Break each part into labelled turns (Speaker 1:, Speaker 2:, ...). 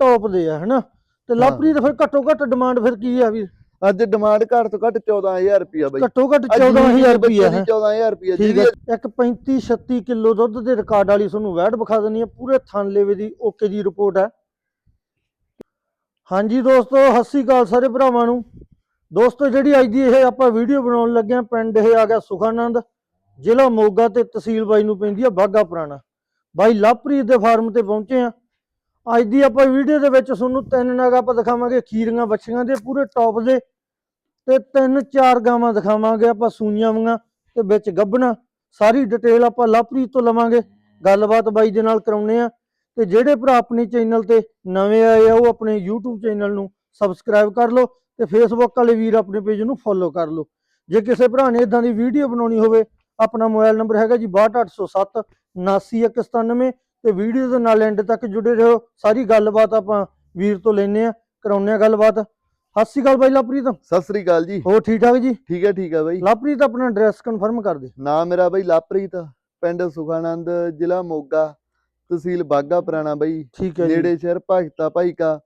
Speaker 1: Top ਦੇ ਆ ਹਨਾ? ਤੇ ਲਵਪ੍ਰੀਤ ਫਿਰ ਘੱਟੋ ਘੱਟ ਡਿਮਾਂਡ ਫਿਰ ਕੀ ਆ ਵੀ?
Speaker 2: ਅੱਜ ਡਿਮਾਂਡ ਘੱਟ ਤੋਂ ਘੱਟ 14000 ਰੁਪਿਆ ਬਾਈ।
Speaker 1: ਘੱਟੋ ਘੱਟ 14000 ਰੁਪਏ ਹੈ।
Speaker 2: 14000 ਰੁਪਿਆ
Speaker 1: ਠੀਕ ਹੈ। ਇੱਕ 35 36 ਕਿਲੋ ਦੁੱਧ ਦੇ ਰਿਕਾਰਡ ਵਾਲੀ ਤੁਹਾਨੂੰ ਵੈਟ ਵਿਖਾ ਦਿੰਨੀ ਆ ਪੂਰੇ ਥਣ ਲੇਵੇ ਦੀ ਓਕੇ ਦੀ ਰਿਪੋਰਟ ਹੈ। ਹਾਂਜੀ ਦੋਸਤੋ ਸਤਿ ਸ਼੍ਰੀ ਅਕਾਲ ਸਾਰੇ ਭਰਾਵਾਂ ਨੂੰ। ਦੋਸਤੋ ਜਿਹੜੀ ਅੱਜ ਦੀ ਇਹ ਆਪਾਂ ਵੀਡੀਓ ਬਣਾਉਣ ਲੱਗੇ ਆ ਪਿੰਡ ਇਹ ਆ ਗਿਆ ਸੁਖਾਨੰਦ। ਜ਼ਿਲ੍ਹਾ ਮੋਗਾ ਤੇ ਤਹਿਸੀਲ ਬਾਈ ਨੂੰ ਪੈਂਦੀ ਆ ਬਾਗਾ ਪੁਰਾਣਾ। ਬਾਈ ਲਵਪ੍ਰੀਤ ਦੇ ਫਾਰਮ ਤੇ ਪਹੁੰਚੇ ਆ ਅੱਜ ਦੀ ਆਪਾਂ ਵੀਡੀਓ ਦੇ ਵਿੱਚ ਤੁਹਾਨੂੰ ਤਿੰਨ ਨਗ ਆਪਾਂ ਦਿਖਾਵਾਂਗੇ, ਖੀਰੀਆਂ ਬੱਚੀਆਂ ਦੇ ਪੂਰੇ ਟੌਪ ਦੇ ਤੇ ਤਿੰਨ ਚਾਰ ਗਾਵਾਂ ਦਿਖਾਵਾਂਗੇ ਆਪਾਂ ਸੂਈਆਂ ਵਾਂਗਾਂ ਤੇ ਵਿੱਚ ਗੱਭਣਾ। ਸਾਰੀ ਡਿਟੇਲ ਆਪਾਂ ਲਵਪ੍ਰੀਤ ਤੋਂ ਲਵਾਂਗੇ। ਗੱਲਬਾਤ ਬਾਈ ਦੇ ਨਾਲ ਕਰਾਉਨੇ ਆ ਤੇ ਜਿਹੜੇ ਭਰਾ ਆਪਣੇ ਚੈਨਲ ਤੇ ਨਵੇਂ ਆਏ ਆ, ਉਹ ਆਪਣੇ YouTube ਚੈਨਲ ਨੂੰ ਸਬਸਕ੍ਰਾਈਬ ਕਰ ਲਓ ਤੇ Facebook ਵਾਲੇ ਵੀਰ ਆਪਣੇ ਪੇਜ ਨੂੰ ਫੋਲੋ ਕਰ ਲਓ। ਜੇ ਕਿਸੇ ਭਰਾ ਨੇ ਇਦਾਂ ਦੀ ਵੀਡੀਓ ਬਣਾਉਣੀ ਹੋਵੇ, ਆਪਣਾ ਮੋਬਾਈਲ ਨੰਬਰ ਹੈਗਾ ਜੀ 62807 79197 ਤੇ ਵੀਡੀਓ ਦੇ ਨਾਲ ਐਂਡ ਤੱਕ ਜੁੜੇ ਰਹੋ। ਸਾਰੀ ਗੱਲਬਾਤ ਆਪਾਂ ਵੀਰ ਤੋਂ ਲੈਨੇ ਆ ਕਰਾਉਨੇ ਆ ਗੱਲਬਾਤ। ਸਤਿ ਸ਼੍ਰੀ ਅਕਾਲ ਬਾਈ ਲਵਪ੍ਰੀਤ।
Speaker 2: ਸਤਿ ਸ੍ਰੀ ਅਕਾਲ ਜੀ।
Speaker 1: ਹੋਰ ਠੀਕ ਠਾਕ ਜੀ?
Speaker 2: ਠੀਕ ਹੈ ਠੀਕ ਹੈ ਬਾਈ।
Speaker 1: ਲਵਪ੍ਰੀਤ ਆਪਣਾ ਐਡਰੈਸ ਕਨਫਰਮ ਕਰ ਦੇ।
Speaker 2: ਨਾਮ ਮੇਰਾ ਬਾਈ ਲਾਪ੍ਰੀਤ ਪਿੰਡ ਸੁਖਾਨੰਦ ਜ਼ਿਲ੍ਹਾ ਮੋਗਾ ਤਹਿਸੀਲ ਬਾਗਾ ਪੁਰਾਣਾ ਬਾਈ।
Speaker 1: ਠੀਕ ਹੈ ਜੀ।
Speaker 2: ਨੇੜੇ ਸ਼ਹਿਰ ਭਗਤਾ ਭਾਈ ਕਾ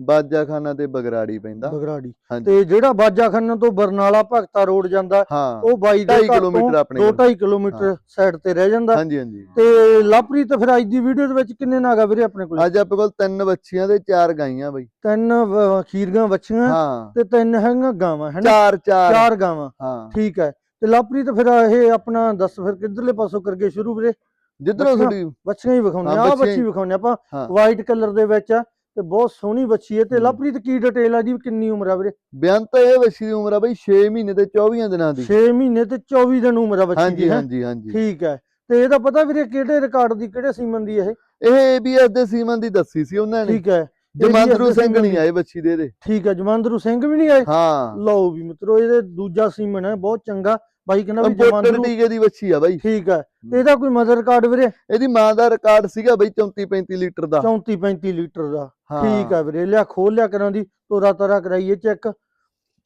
Speaker 2: ਬਾਜਾਖਾਨਾ ਤੇ ਬਗਰਾੜੀ ਪੈਂਦਾ।
Speaker 1: ਬਗਰਾੜੀ।
Speaker 2: ਹਾਂਜੀ।
Speaker 1: ਤੇ ਜਿਹੜਾ ਬਾਜਾਖਾਨਾ ਤੋਂ ਬਰਨਾਲਾ ਭਗਤਾ ਰੋਡ ਜਾਂਦਾ
Speaker 2: ਹਾਂ।
Speaker 1: ਉਹ ਬਾਈ ਦੇ
Speaker 2: 2.5
Speaker 1: ਘਰ
Speaker 2: ਕਿਲੋਮੀਟਰ ਆਪਣੇ
Speaker 1: ਤੋਂ
Speaker 2: ਕੋਲ।
Speaker 1: 2.5 ਕਿਲੋਮੀਟਰ ਸਾਈਡ ਤੇ ਰਹਿ ਜਾਂਦਾ।
Speaker 2: ਹਾਂਜੀ ਹਾਂਜੀ।
Speaker 1: ਤੇ ਲਵਪ੍ਰੀਤ ਫਿਰ ਅੱਜ ਦੀ ਵੀਡੀਓ ਦੇ ਵਿੱਚ ਕਿੰਨੇ ਨਾਗਾ ਵੀਰੇ ਆਪਣੇ ਕੋਲ?
Speaker 2: ਅੱਜ ਆਪਣੇ ਕੋਲ ਤਿੰਨ ਬੱਚੀਆਂ ਤੇ ਚਾਰ ਗਾਈਆਂ ਬਾਈ।
Speaker 1: ਤਿੰਨ ਵ- ਖੀਰੀਆਂ ਬੱਚੀਆਂ
Speaker 2: ਹਾਂ।
Speaker 1: ਤੇ ਤਿੰਨ ਹੈਗੀਆਂ ਗਾਵਾਂ ਹੈਨਾ
Speaker 2: ਚਾਰ ਚਾਰ।
Speaker 1: ਚਾਰ ਗਾਵਾਂ।
Speaker 2: ਹਾਂ।
Speaker 1: ਠੀਕ ਹੈ। ਤੇ ਲਵਪ੍ਰੀਤ ਫਿਰ ਇਹ ਆਪਣਾ ਦੱਸ ਫਿਰ ਕਿੱਧਰਲੇ ਪਾਸੋਂ ਕਰਕੇ ਸ਼ੁਰੂ ਵੀਰੇ?
Speaker 2: ਜਿੱਧਰੋਂ
Speaker 1: ਬੱਚੀਆਂ?
Speaker 2: ਤੁਹਾਡੀ
Speaker 1: ਬੱਚੀਆਂ ਹੀ ਵਿਖਾਉਂਦੇ
Speaker 2: ਹਾਂ,
Speaker 1: ਆ
Speaker 2: ਬੱਚੀਆਂ
Speaker 1: ਬੱਚੀ
Speaker 2: ਹੀ।
Speaker 1: ਵਿਖਾਉਂਦੇ ਆਪਾਂ।
Speaker 2: ਹਾਂ।
Speaker 1: ਵਾਈਟ ਕਲਰ ਦੇ ਵਿੱਚ ਆ। ਤੇ ਬਹੁਤ ਸੋਹਣੀ ਬੱਚੀ ਹੈ ਤੇ। ਲਵਪ੍ਰੀਤ ਕੀ ਡਿਟੇਲ ਆ ਜੀ ਕਿੰਨੀ ਉਮਰ ਆ ਵੀਰੇ?
Speaker 2: ਬਿਆਨ ਤਾਂ ਇਹ ਬੱਚੀ ਦੀ ਉਮਰ ਆ ਬਾਈ 6 ਮਹੀਨੇ ਤੇ 24 ਦਿਨਾਂ ਦੀ।
Speaker 1: 6 ਮਹੀਨੇ ਤੇ 24 ਦਿਨ ਉਮਰ ਆ ਬੱਚੀ ਦੀ?
Speaker 2: ਹਾਂਜੀ ਹਾਂਜੀ।
Speaker 1: ਠੀਕ ਹੈ। ਤੇ ਇਹਦਾ ਪਤਾ ਵੀਰੇ ਕਿਹੜੇ ਰਿਕਾਰਡ ਦੀ ਕਿਹੜੇ ਸੀਮਨ ਦੀ ਇਹ?
Speaker 2: ਇਹ ਏਬੀਐਸ ਦੇ ਸੀਮਨ ਦੀ ਦੱਸੀ ਸੀ ਉਹਨਾਂ ਨੇ।
Speaker 1: ਠੀਕ ਹੈ।
Speaker 2: ਜਮਾਂਦਰੂ
Speaker 1: ਦੇ
Speaker 2: ਸਿੰਘ ਨਹੀਂ
Speaker 1: ਦੀ।
Speaker 2: ਆਏ ਬੱਚੀ ਦੇ ਇਹਦੇ।
Speaker 1: ਠੀਕ ਹੈ ਜਮਾਂਦਰੂ ਸਿੰਘ ਵੀ ਨਹੀਂ ਆਏ?
Speaker 2: ਹਾਂ।
Speaker 1: ਲਓ ਵੀ ਮਿੱਤਰੋ ਇਹਦੇ ਦੂਜਾ ਸੀਮਨ ਹੈ ਬਹੁਤ ਚੰਗਾ। ਬਾਈ ਕਹਿੰਦਾ ਵੀ
Speaker 2: ਇੰਪੋਰਟਡ
Speaker 1: ਜਮਾਂਦਰੂ
Speaker 2: ਟੀਕੇ ਦੀ ਬੱਚੀ ਆ ਬਾਈ।
Speaker 1: ਠੀਕ ਹੈ। ਤੇ ਇਹਦਾ ਕੋਈ ਮਦਰ ਰਿਕਾਰਡ ਵੀਰੇ?
Speaker 2: ਇਹਦੀ ਮਾਂ ਦਾ ਰਿਕਾਰਡ ਸੀਗਾ ਬਾਈ 34 35 ਲੀਟਰ ਦਾ।
Speaker 1: 34 35 ਲੀਟਰ ਦਾ। ਠੀਕ ਹੈ ਵੀਰੇ ਲਿਆ ਖੋਲ ਲਿਆ ਕਰਾਂ ਦੀ ਤੋਰਾ ਤੋਰਾ ਕਰਾਈਏ ਚੈੱਕ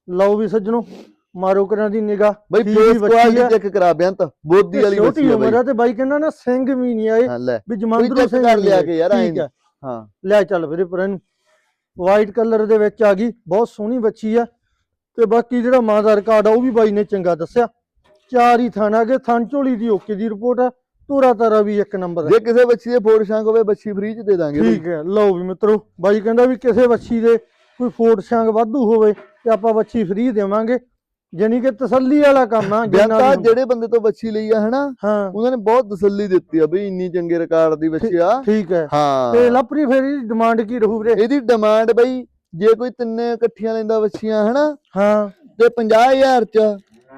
Speaker 1: ਲਓ ਵੀ ਸੱਜਣੋ ਮਾਰੋ ਕਰਾਂ ਦੀ ਨਿਗਾਹ।
Speaker 2: ਬਾਈ ਫੇਸ ਕੁਆਲਿਟੀ। ਚੈੱਕ ਕਰਾ ਬਿਆਨ ਤਾਂ ਬੋਦੀ ਵਾਲੀ
Speaker 1: ਛੋਟੀ ਉਮਰ
Speaker 2: ਬਾਈ
Speaker 1: ਆ ਤੇ ਬਾਈ ਕਹਿੰਦਾ ਨਾ ਸਿੰਘ ਵੀ ਨਹੀਂ ਆਏ। ਵੀ ਜਮਾਂਦਰੂ ਸਿੰਘ
Speaker 2: ਕਰ ਲਿਆ
Speaker 1: ਆਏ।
Speaker 2: ਕੇ ਯਾਰ,
Speaker 1: ਠੀਕ ਹੈ
Speaker 2: ਹਾਂ।
Speaker 1: ਲੈ ਚੱਲ ਵੀਰੇ ਪਰ ਇਹਨੂੰ ਵਾਈਟ ਕਲਰ ਦੇ ਵਿੱਚ ਆ ਗਈ ਬਹੁਤ ਸੋਹਣੀ ਬੱਚੀ ਆ। ਤੇ ਬਾਕੀ ਜਿਹੜਾ ਮਾਂ ਦਾ ਰਿਕਾਰਡ ਆ ਉਹ ਵੀ ਬਾਈ ਨੇ ਚੰਗਾ ਦੱਸਿਆ। ਚਾਰ ਹੀ ਥਾਣਾ ਕੇ ਥਣ ਝੋਲੀ ਦੀ ਓਕੇ ਦੀ ਰਿਪੋਰਟ ਆ। ਤੋਰਾ ਤਾਰਾ ਵੀ ਇੱਕ ਨੰਬਰ ਹੈ
Speaker 2: ਜੇ ਕਿਸੇ ਬੱਚੀ ਦੇ ਫੋੜ ਸ਼ਾਂਕ ਹੋਵੇ ਬੱਚੀ ਫ੍ਰੀ ਚ ਦੇ ਦਾਂਗੇ।
Speaker 1: ਠੀਕ ਹੈ ਲਓ ਵੀ ਮਿੱਤਰੋ ਬਾਈ ਕਹਿੰਦਾ ਵੀ ਕਿਸੇ ਬੱਚੀ ਦੇ ਕੋਈ ਫੋਟ ਸ਼ਾਂਗ ਵਾਧੂ ਹੋਵੇ ਤੇ ਆਪਾਂ ਬੱਚੀ ਫ੍ਰੀ ਦੇਵਾਂਗੇ। ਜਾਣੀ ਕਿ ਤਸੱਲੀ ਵਾਲਾ ਕੰਮ ਆ ਵੀ-
Speaker 2: ਜਿਹੜੇ ਬੰਦੇ ਤੋਂ ਬੱਚੀ ਲਈ ਆ ਹਨਾ
Speaker 1: ਹਾਂ।
Speaker 2: ਉਹਨਾਂ ਨੇ ਬਹੁਤ ਤਸੱਲੀ ਦਿੱਤੀ ਆ ਬਈ ਇੰਨੀ ਚੰਗੇ ਰਿਕਾਰਡ ਦੀ ਬੱਚੀ ਆ।
Speaker 1: ਠੀਕ ਹੈ। ਤੇ
Speaker 2: ਹਾਂ
Speaker 1: ਲਪਰੀ ਫੇਰ ਡਿਮਾਂਡ ਕੀ ਰਹੂ ਵੀਰੇ?
Speaker 2: ਇਹਦੀ ਡਿਮਾਂਡ ਬਈ ਜੇ ਕੋਈ ਤਿੰਨੇ ਇਕੱਠੀਆਂ ਲੈਂਦਾ ਬੱਚੀਆਂ ਹਨਾ
Speaker 1: ਹਾਂ।
Speaker 2: ਤੇ 50000 ਚ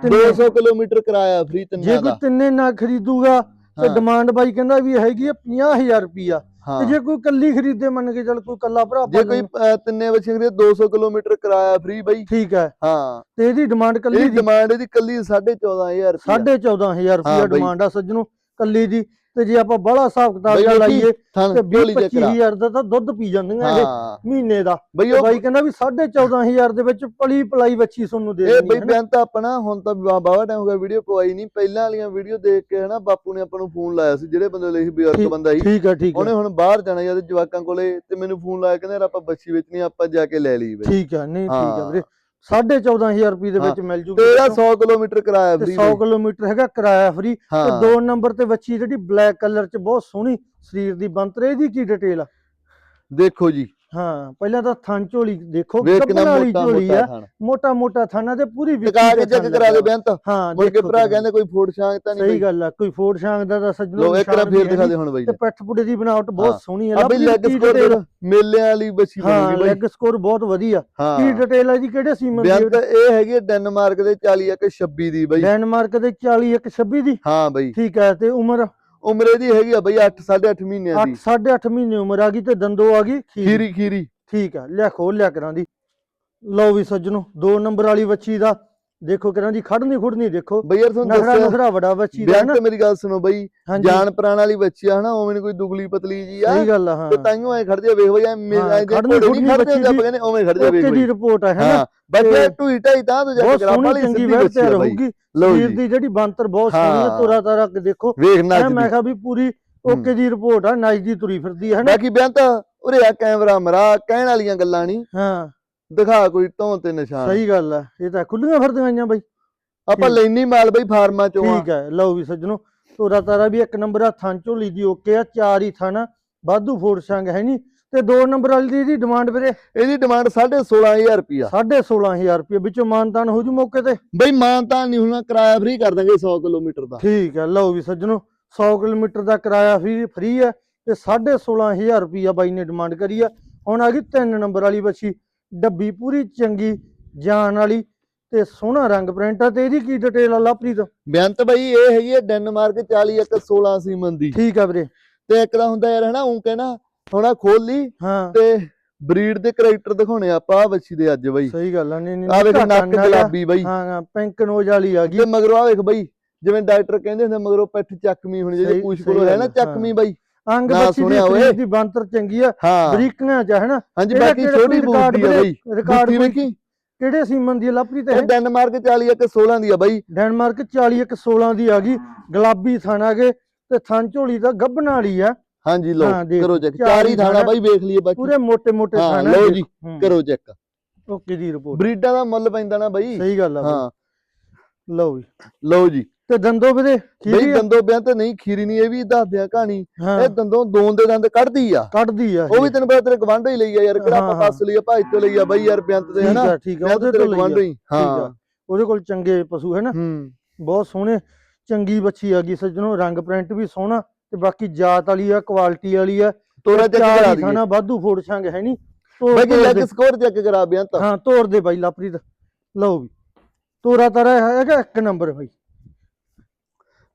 Speaker 2: 200 ਕਿਲੋਮੀਟਰ ਕਿਰਾਇਆ ਫ੍ਰੀ
Speaker 1: ਜੇ
Speaker 2: ਤਿੰਨਾਂ
Speaker 1: ਕੋਈ
Speaker 2: ਦਾ।
Speaker 1: ਤਿੰਨੇ ਨਾ ਖਰੀਦੂਗਾ ਤੇ। ਡਿਮਾਂਡ ਬਾਈ ਕਹਿੰਦਾ ਵੀ ਹੈਗੀ ਆ 50000 ਰੁਪਿਆ ਤੇ ਜੇ ਕੋਈ ਕੱਲੀ ਖਰੀਦੇ ਮੰਨ ਕੇ ਚੱਲ ਕੋਈ ਕੱਲਾ ਭਰਾ
Speaker 2: ਜੇ ਕੋਈ ਤਿੰਨੇ ਬੱਚੇ ਖਰੀਦੇ 200 ਕਿਲੋਮੀਟਰ ਕਿਰਾਇਆ ਫ੍ਰੀ ਬਈ।
Speaker 1: ਠੀਕ ਹੈ।
Speaker 2: ਹਾਂ।
Speaker 1: ਤੇ ਇਹਦੀ ਡਿਮਾਂਡ ਕੱਲੀ ਦੀ।
Speaker 2: ਡਿਮਾਂਡ ਇਹਦੀ ਕੱਲੀ 14500 ਰੁਪਏ
Speaker 1: 14500 ਰੁਪਿਆ
Speaker 2: ਹਾਂ ਬਈ।
Speaker 1: ਡਿਮਾਂਡ ਆ ਸੱਜਣੋ ਕੱਲੀ ਦੀ। ਤੇ ਜੇ ਆਪਾਂ ਬੜਾ ਹਿਸਾਬ ਕਿਤਾਬ
Speaker 2: ਬਈ ਵੇਖੀ,
Speaker 1: ਲਾਈਏ ਤੇ
Speaker 2: ਝੋਲੀ
Speaker 1: 20
Speaker 2: ਚੈੱਕ ਕਰਾ
Speaker 1: 25000 ਦਾ ਤਾਂ ਦੁੱਧ ਪੀ ਜਾਂਦੀਆਂ ਇਹ ਮਹੀਨੇ ਦਾ।
Speaker 2: ਬਈ
Speaker 1: ਬਾਈ ਕਹਿੰਦਾ ਵੀ 14500 ਦੇ ਵਿੱਚ ਪਲੀ ਪਲਾਈ ਬੱਚੀ ਤੁਹਾਨੂੰ ਦੇ
Speaker 2: ਇਹ
Speaker 1: ਦੇਣੀ
Speaker 2: ਬਈ
Speaker 1: ਹੈ ਨਾ।
Speaker 2: ਬਿਆਨ ਤਾਂ ਆਪਣਾ ਹੁਣ ਤਾਂ ਬਾਵਾ ਟਾਈਮ ਹੋ ਗਿਆ ਵੀਡੀਓ ਪਵਾਈ ਨਹੀਂ। ਪਹਿਲਾਂ ਵਾਲੀਆਂ ਵੀਡੀਓ ਦੇਖ ਕੇ ਹਨਾ ਬਾਪੂ ਨੇ ਆਪਾਂ ਨੂੰ ਫੋਨ ਲਾਇਆ ਸੀ ਜਿਹੜੇ ਬੰਦੇ ਲਈ ਬਜ਼ੁਰਗ ਬੰਦਾ ਸੀ।
Speaker 1: ਠੀਕ ਹੈ ਠੀਕ
Speaker 2: ਉਹਨੇ
Speaker 1: ਹੈ
Speaker 2: ਹੁਣ ਬਾਹਰ ਜਾਣਾ ਯਾਰ ਜਵਾਕਾਂ ਕੋਲੇ ਤੇ ਮੈਨੂੰ ਫੋਨ ਲਾਇਆ ਕਹਿੰਦੇ ਯਾਰ ਆਪਾਂ ਬੱਚੀ ਵੇਚਣੀ ਆਪਾਂ ਜਾ ਕੇ ਲੈ ਲਈ ਬਈ।
Speaker 1: ਠੀਕ ਹੈ ਨਹੀਂ ਠੀਕ ਹਾਂ। ਵੀਰੇ। 14500 ਰੁਪਏ ਦੇ ਵਿੱਚ ਮਿਲ ਜੂਗੀ
Speaker 2: ਤੇਰਾ 100 ਕਿਲੋਮੀਟਰ ਕਿਰਾਇਆ ਫ੍ਰੀ
Speaker 1: 100 ਕਿਲੋਮੀਟਰ ਹੈਗਾ ਕਿਰਾਇਆ ਫ੍ਰੀ ਤੇ ਦੋ ਨੰਬਰ ਤੇ ਬੱਚੀ ਜਿਹੜੀ ਬਲੈਕ ਕਲਰ ਚ ਬਹੁਤ ਸੋਹਣੀ ਸਰੀਰ ਦੀ ਬੰਤਰ ਇਹਦੀ ਕੀ ਡਿਟੇਲ ਆ?
Speaker 2: ਦੇਖੋ ਜੀ
Speaker 1: ਹਾਂ ਪਹਿਲਾਂ ਤਾਂ ਥਣ ਝੋਲੀ ਦੇਖੋ
Speaker 2: ਵੇਖ ਕਿੰਨਾ
Speaker 1: ਵਾਲੀ
Speaker 2: ਮੋਟਾ
Speaker 1: ਝੋਲੀ
Speaker 2: ਮੋਟਾ
Speaker 1: ਆ
Speaker 2: ਥਣ।
Speaker 1: ਮੋਟਾ ਮੋਟਾ ਥਾਣਾ ਤੇ ਪੂਰੀ
Speaker 2: ਟਿਕਾ ਕੇ ਚੈੱਕ ਕਰਾ ਦੇ
Speaker 1: ਲੱਗਾ।
Speaker 2: ਬਿਆਨ ਤਾਂ
Speaker 1: ਹਾਂ
Speaker 2: ਮੁੜ ਕੇ
Speaker 1: ਦੇਖੋ
Speaker 2: ਭਰਾ। ਕਹਿੰਦੇ ਕੋਈ ਫੋੜ ਸ਼ਾਂਗ ਤਾਂ ਨਹੀਂ
Speaker 1: ਸਹੀ ਗੱਲ ਆ ਕੋਈ ਫੋੜ ਸ਼ਾਂਗ ਦਾ ਤਾਂ ਸੱਜਣੋ
Speaker 2: ਲੋ ਇੱਕ ਵਾਰ
Speaker 1: ਨਿਸ਼ਾਨ
Speaker 2: ਫੇਰ
Speaker 1: ਵੀ
Speaker 2: ਦਿਖਾ ਦੇ ਹੁਣ ਬਈ
Speaker 1: ਤੇ ਪਿੱਠ ਪੁੜੇ ਦੀ ਬਣਾਵਟ
Speaker 2: ਹਾਂ।
Speaker 1: ਬਹੁਤ ਸੋਹਣੀ
Speaker 2: ਆ ਬਈ
Speaker 1: ਲੱਭਦੀ
Speaker 2: ਲੈਗ
Speaker 1: ਕੀ
Speaker 2: ਸਕੋਰ
Speaker 1: detail?
Speaker 2: ਮੇਲਿਆਂ ਵਾਲੀ ਬੱਚੀ
Speaker 1: ਹਾਂ
Speaker 2: ਬਣੂਗੀ ਬਈ।
Speaker 1: ਲੈਗ ਸਕੋਰ ਬਹੁਤ ਵਧੀਆ। ਕੀ
Speaker 2: ਹਾਂ
Speaker 1: ਡਿਟੇਲ ਹੈ ਜੀ ਕਿਹੜੇ ਸੀਮਨ ਦੀ
Speaker 2: ਬਿਆਨ ਤਾਂ ਇਹ ਹੈਗੀ ਡੈਨਮਾਰਕ ਦੇ 40 ਇੱਕ 26 ਦੀ ਬਈ।
Speaker 1: ਡੈਨਮਾਰਕ ਦੇ 40 ਇੱਕ 26 ਦੀ?
Speaker 2: ਹਾਂ ਬਈ।
Speaker 1: ਠੀਕ ਹੈ ਤੇ ਉਮਰ?
Speaker 2: ਉਮਰ ਇਹਦੀ ਹੈਗੀ ਆ ਬਈ 8 8.5 ਮਹੀਨਿਆਂ
Speaker 1: 8
Speaker 2: ਦੀ।
Speaker 1: 8.5 ਮਹੀਨੇ ਉਮਰ ਆ ਗਈ ਤੇ ਦੰਦੋ ਆ ਗਈ ਖੀਰੀ।
Speaker 2: ਖੀਰੀ ਖੀਰੀ।
Speaker 1: ਠੀਕ ਆ ਲਿਆ ਖੋਲ ਲਿਆ ਕਰਾਂ ਦੀ। ਲਓ ਵੀ ਸੱਜਣੋ ਦੋ ਨੰਬਰ ਵਾਲੀ ਬੱਚੀ ਦਾ ਦੇਖੋ ਕਰਾਂ ਦੀ ਖੜਨੀ ਖੁੜਨੀ ਦੇਖੋ।
Speaker 2: ਬਈ ਯਾਰ ਤੁਹਾਨੂੰ
Speaker 1: ਨਖਰਾ ਨਖਰਾ ਵੜਾ ਬੱਚੀ ਦਾ ਨਾ
Speaker 2: ਮੇਰੀ ਗੱਲ ਸੁਣੋ ਬਈ ਜਾਨ ਪ੍ਰਾਣ ਵਾਲੀ ਬੱਚੀ ਆ ਹਨਾ ਉਵੇਂ ਨੀ ਕੋਈ ਦੁਗਲੀ ਪਤਲੀ ਜੀ ਆ।
Speaker 1: ਸਹੀ ਗੱਲ ਆ ਹਾਂ।
Speaker 2: ਤੇ ਤਾਈਓ ਐ ਖੜ ਜਾ ਵੇਖ ਬਈ ਐ
Speaker 1: ਖੜਨੀ
Speaker 2: ਨਹੀਂ
Speaker 1: ਖੁੜਨੀ ਬੱਚੀ
Speaker 2: ਆਪਾਂ ਕਹਿੰਦੇ ਉਵੇਂ ਖੜ ਜਾ ਵੇਖ ਬਈ।
Speaker 1: ਦੀ ਰਿਪੋਰਟ ਹੈ ਹੈਨਾ
Speaker 2: ਬੱਚੇ ਢੂਈ ਢਾਈ ਤਾਂ ਤੋਂ ਜਾ ਕੇ
Speaker 1: ਸੋਹਣੀ
Speaker 2: ਵਾਲੀ
Speaker 1: ਚੰਗੀ
Speaker 2: ਬੱਚੀ ਆ ਲਓ
Speaker 1: ਸਰੀਰ ਦੀ ਜਿਹੜੀ ਬੰਤਰ ਬਹੁਤ ਸੋਹਣੀ। ਤੋਰਾ ਤਾਰਾ ਕੇ ਦੇਖੋ। ਮੈਂ ਕਿਹਾ ਵੀ ਪੂਰੀ ਓਕੇ ਦੀ ਰਿਪੋਰਟ ਆ ਨਾਈਸ ਦੀ ਤੁਰੀ ਫਿਰਦੀ ਹੈ ਨਾ
Speaker 2: ਬਾਕੀ ਬਿਆਨ ਤਾਂ ਉਰੇ ਆ ਕੈਮਰਾ ਮਰਾ ਕਹਿਣ ਵਾਲੀਆਂ ਗੱਲਾਂ ਨਹੀਂ
Speaker 1: ਹਾਂ।
Speaker 2: ਦਿਖਾ ਕੋਈ ਧੌਂ ਤੇ ਨਿਸ਼ਾਨ।
Speaker 1: ਸਹੀ ਗੱਲ ਆ ਇਹ ਤਾਂ ਖੁੱਲੀਆਂ ਫਿਰਦੀਆਂ ਆਈਆਂ ਬਾਈ।
Speaker 2: ਆਪਾਂ। ਲੈਣੀ ਮਾਲ ਬਈ ਫਾਰਮਾਂ ਚੋਂ ਆ।
Speaker 1: ਠੀਕ ਹੈ ਲਓ ਵੀ ਸੱਜਣੋ ਤੋਰਾ ਤਾਰਾ ਵੀ ਇੱਕ ਨੰਬਰ ਆ ਥਾਂ ਝੋਲੀ ਦੀ ਓਕੇ ਆ ਚਾਰ ਹੀ ਥਾਂ ਵਾਧੂ ਫੋੜ ਸੰਗ ਹੈ ਨਹੀਂ। ਤੇ ਦੋ ਨੰਬਰ ਵਾਲੀ ਦੀ ਇਹਦੀ ਡਿਮਾਂਡ ਵੀਰੇ?
Speaker 2: ਇਹਦੀ ਡਿਮਾਂਡ 16500 ਰੁਪਿਆ
Speaker 1: 16500 ਰੁਪਏ ਵਿੱਚੋਂ ਮਾਨਤਾਨ ਹੋ ਜੂ ਮੌਕੇ ਤੇ?
Speaker 2: ਬਈ ਮਾਨਤਾ ਨਹੀਂ ਹੋਣਾ ਕਿਰਾਇਆ ਫ੍ਰੀ ਕਰ ਦਾਂਗੇ 100 ਕਿਲੋਮੀਟਰ ਦਾ।
Speaker 1: ਠੀਕ ਹੈ ਲਓ ਵੀ ਸੱਜਣੋ 100 ਕਿਲੋਮੀਟਰ ਦਾ ਕਿਰਾਇਆ ਫ੍ਰੀ ਫ੍ਰੀ ਹੈ ਤੇ 16500 ਰੁਪਿਆ ਬਾਈ ਨੇ ਡਿਮਾਂਡ ਕਰੀ ਆ। ਹੁਣ ਆ ਗਈ ਤਿੰਨ ਨੰਬਰ ਵਾਲੀ ਬੱਚੀ ਡੱਬੀ ਪੂਰੀ ਚੰਗੀ ਜਾਨ ਵਾਲੀ ਤੇ ਸੋਹਣਾ ਰੰਗ ਪ੍ਰਿੰਟ ਆ ਤੇ ਇਹਦੀ ਕੀ ਡਿਟੇਲ ਆ ਲਾਪਰੀਤ
Speaker 2: ਬੇਅੰਤ ਬਈ ਇਹ ਹੈਗੀ ਹੈ ਡੈਨਮਾਰਕ 40 ਇੱਕ 16 ਸੀਮਨ ਦੀ।
Speaker 1: ਠੀਕ ਆ ਵੀਰੇ।
Speaker 2: ਤੇ ਇੱਕ ਦਾ ਹੁੰਦਾ ਯਾਰ ਹਨਾ ਉਹ ਕਹਿਣਾ ਹੁਣਾ ਖੋਲ ਲਈ
Speaker 1: ਹਾਂ।
Speaker 2: ਤੇ ਬਰੀਡ ਦੇ ਕੈਰੈਕਟਰ ਦਿਖਾਉਣੇ ਆਪਾਂ ਬੱਚੀ ਦੇ ਅੱਜ ਬਈ।
Speaker 1: ਸਹੀ ਗੱਲ ਆ ਨਹੀਂ ਨਹੀਂ
Speaker 2: ਆ ਵੇਖ
Speaker 1: ਨਿੱਕਾ।
Speaker 2: ਗੁਲਾਬੀ ਬਈ।
Speaker 1: ਹਾਂ ਹਾਂ ਪਿੰਕ ਨੋਜ਼ ਵਾਲੀ ਆ ਗਈ।
Speaker 2: ਤੇ ਮਗਰੋਂ ਆ ਵੇਖ ਬਈ ਜਿਵੇਂ ਡਾਕਟਰ ਕਹਿੰਦੇ ਹੁੰਦੇ ਮਗਰੋਂ ਪਿੱਠ ਚੱਕਮੀ ਹੋਣੀ ਜਿਹੜੀ ਪੂਛ ਕੋਲ ਹੈ ਨਾ ਚੱਕਮੀ ਬਈ।
Speaker 1: ਅੰਗ ਬੱਚੀ ਦੀ ਬੰਤਰ ਚੰਗੀ ਆ ਬਰੀਕੀਆਂ ਚ ਹੈਨਾ?
Speaker 2: ਹਾਂਜੀ ਬਾਕੀ ਛੋਟੀ ਬੂਟੀ ਆ ਬਈ।
Speaker 1: ਰਿਕਾਰਡ
Speaker 2: ਕੀ?
Speaker 1: ਕਿਹੜੇ ਸੀਮਨ ਦੀ ਲੱਭੀ ਤੇ
Speaker 2: ਇਹ ਡੈਨਮਾਰਕ 41 16 ਦੀ ਆ ਬਾਈ।
Speaker 1: ਡੈਨਮਾਰਕ 41 16 ਦੀ ਆ ਗਈ। ਗੁਲਾਬੀ ਥਾਣਾ ਕੇ ਤੇ ਥਾਂ ਝੋਲੀ ਦਾ ਗੱਭਣ ਵਾਲੀ ਆ।
Speaker 2: ਹਾਂਜੀ
Speaker 1: ਲੋ
Speaker 2: ਕਰੋ ਚੈੱਕ
Speaker 1: ਚਾਰ
Speaker 2: ਹੀ ਥਾਣਾ ਬਾਈ ਵੇਖ ਲਈਏ ਬਾਕੀ।
Speaker 1: ਪੂਰੇ ਮੋٹے ਮੋٹے ਥਾਣਾ
Speaker 2: ਲਓ ਜੀ ਕਰੋ ਚੈੱਕ
Speaker 1: ਓਕੇ ਦੀ ਰਿਪੋਰਟ
Speaker 2: ਬਰੀਡਾਂ ਦਾ ਮੁੱਲ ਪੈਂਦਾ ਨਾ ਬਾਈ।
Speaker 1: ਸਹੀ ਗੱਲ ਆ
Speaker 2: ਹਾਂ।
Speaker 1: ਲਓ ਜੀ।
Speaker 2: ਲਓ ਜੀ।
Speaker 1: ਤੇ ਦੰਦੋ ਵੀਰੇ ਖੀਰੀ ਆ?
Speaker 2: ਦੰਦੋਂ ਬਿਆਂ ਤੇ ਨਹੀਂ ਖੀਰੀ ਨਹੀਂ ਇਹ ਵੀ ਦੱਸਦੇ ਆ ਕਹਾਣੀ।
Speaker 1: ਹਾਂ।
Speaker 2: ਇਹ ਦੰਦੋਂ ਦੋਨ ਦੇ ਦੰਦ ਕੱਢਦੀ ਆ।
Speaker 1: ਕੱਢਦੀ ਆ
Speaker 2: ਉਹ ਵੀ ਤੈਨੂੰ ਪਤਾ ਤੇਰੇ ਗਵਾਂਢੋ ਹੀ ਲਈ ਆ ਯਾਰ ਕਿਹੜਾ
Speaker 1: ਹਾਂ,
Speaker 2: ਆਪਾਂ ਕੱਸ ਲਈ ਆ ਭਾਈ ਤੋਂ ਲਈ ਆ ਬਈ ਯਾਰ ਬਿਆੰਤ ਦੇ
Speaker 1: ਠੀਕ
Speaker 2: ਹਨਾ?
Speaker 1: ਆ ਠੀਕ ਆ
Speaker 2: ਬਿਆੰਤ
Speaker 1: ਉਹਦੇ
Speaker 2: ਤੇਰੇ
Speaker 1: ਤੋਂ ਲਈ
Speaker 2: ਗਵਾਂਢੋ
Speaker 1: ਆ।
Speaker 2: ਹੀ
Speaker 1: ਠੀਕ
Speaker 2: ਹਾਂ।
Speaker 1: ਆ ਉਹਦੇ ਕੋਲ ਚੰਗੇ ਪਸ਼ੂ ਹੈ ਨਾ।
Speaker 2: ਹੂੰ।
Speaker 1: ਬਹੁਤ ਸੋਹਣੇ ਚੰਗੀ ਬੱਚੀ ਆ ਗਈ ਸੱਜਣੋ ਰੰਗ ਪ੍ਰਿੰਟ ਵੀ ਸੋਹਣਾ ਤੇ ਬਾਕੀ ਜਾਤ ਵਾਲੀ ਆ ਕੁਆਲਿਟੀ ਵਾਲੀ ਆ।
Speaker 2: ਤੋਰਾ ਚੈੱਕ
Speaker 1: ਚਾਰ
Speaker 2: ਕਰਾ
Speaker 1: ਹੀ
Speaker 2: ਦਈਏ।
Speaker 1: ਖਾਣਾ ਵਾਧੂ ਫੋੜ ਛੰਗ ਹੈ ਨਹੀਂ। ਤੋਰ
Speaker 2: ਬਾਕੀ
Speaker 1: ਤੋਰ
Speaker 2: ਲੈਗ
Speaker 1: ਦੇ-
Speaker 2: ਸਕੋਰ ਚੈੱਕ ਕਰਾ ਬਿਆੰਤ
Speaker 1: ਹਾਂ ਤੋਰ ਦੇ ਬਾਈ ਲਾਪਰੀਤ। ਲਓ ਵੀ। ਤੋਰਾ ਤਾਰਾ ਹੈਗਾ ਇੱਕ ਨੰਬਰ ਬਾਈ।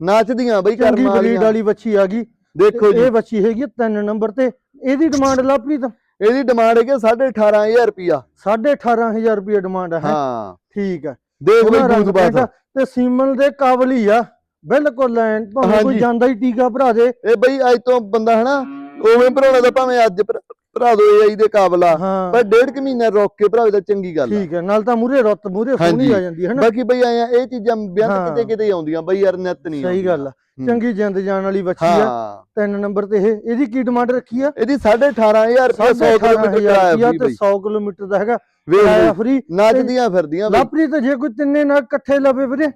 Speaker 2: ਨੱਚਦੀਆਂ ਬਈ
Speaker 1: ਚੰਗੀ
Speaker 2: ਕਰਮ
Speaker 1: ਬਰੀਡ
Speaker 2: ਵਾਲੀਆਂ।
Speaker 1: ਵਾਲੀ ਬੱਚੀ ਆ ਗਈ।
Speaker 2: ਦੇਖੋ ਜੀ।
Speaker 1: ਇਹ ਬੱਚੀ ਹੈਗੀ ਆ ਤਿੰਨ ਨੰਬਰ ਤੇ। ਇਹਦੀ ਡਿਮਾਂਡ ਲਾਪਰੀਤ
Speaker 2: ਇਹਦੀ ਡਿਮਾਂਡ ਹੈਗੀ 18500 ਰੁਪਿਆ
Speaker 1: 18500 ਰੁਪਏ ਡਿਮਾਂਡ ਹੈ।
Speaker 2: ਹਾਂ।
Speaker 1: ਠੀਕ ਹੈ।
Speaker 2: ਦੇਖ ਬਈ ਦੂਧ ਬਾਤ
Speaker 1: ਤੇ। ਸੀਮਨ ਦੇ ਕਾਬਲ ਹੀ ਆ। ਬਿਲਕੁਲ ਲੈਣ ਭਾਵੇਂ ਕੋਈ
Speaker 2: ਹਾਂਜੀ।
Speaker 1: ਜਾਂਦਾ ਹੀ ਟੀਕਾ ਭਰਾ ਦੇ।
Speaker 2: ਇਹ ਬਈ ਅੱਜ ਤੋਂ ਬੰਦਾ ਹਨਾ ਉਵੇਂ ਭਰਾਉਣਾ ਦਾ ਭਾਵੇਂ ਅੱਜ ਭਰਾ- ਭਰਾ ਦੋ ਇਹ ਦੇ ਕਾਬਲਾ
Speaker 1: ਹਾਂ।
Speaker 2: ਪਰ ਡੇਢ ਕੁ ਮਹੀਨਾ ਰੋਕ ਕੇ ਭਰਾਵੇ ਤਾਂ ਚੰਗੀ ਗੱਲ ਆ।
Speaker 1: ਠੀਕ ਹੈ ਨਾਲ ਤਾਂ ਮੂਰੇ ਰੁੱਤ ਮੂਰੇ ਸੋਹਣੀ
Speaker 2: ਹਾਂਜੀ।
Speaker 1: ਆ ਜਾਂਦੀ ਹੈ ਨਾ?
Speaker 2: ਬਾਕੀ ਬਈ ਆਇਆ ਇਹ ਚੀਜ਼ਾਂ ਬਿਆੰਤ
Speaker 1: ਹਾਂ।
Speaker 2: ਕਿਤੇ ਕਿਤੇ ਆਉਂਦੀਆਂ ਬਈ ਯਾਰ ਨਿਤ ਨਹੀਂ
Speaker 1: ਸਹੀ ਗੱਲ ਆ।
Speaker 2: ਹੂੰ।
Speaker 1: ਚੰਗੀ ਜਿੰਦ ਜਾਨ ਵਾਲੀ ਬੱਚੀ ਆ।
Speaker 2: ਹਾਂ।
Speaker 1: ਤਿੰਨ ਨੰਬਰ ਤੇ ਇਹ ਇਹਦੀ ਕੀ ਡਿਮਾਂਡ ਰੱਖੀ ਆ?
Speaker 2: ਇਹਦੀ 18500 ਰੁਪਏ 100 ਕਿਲੋਮੀਟਰ ਕਰਾਇਆ
Speaker 1: ਤੇ
Speaker 2: ਬਈ।
Speaker 1: 100 ਕਿਲੋਮੀਟਰ ਦਾ ਹੈਗਾ
Speaker 2: ਵੇਖ
Speaker 1: ਕਿਰਾਇਆ ਫ੍ਰੀ
Speaker 2: ਨੱਚਦੀਆਂ ਫਿਰਦੀਆਂ ਬਈ।
Speaker 1: ਲਾਪਰੀ ਤੇ ਜੇ ਕੋਈ ਤਿੰਨੇ ਨਾਲ ਇਕੱਠੇ ਲਵੇ ਵੀਰੇ।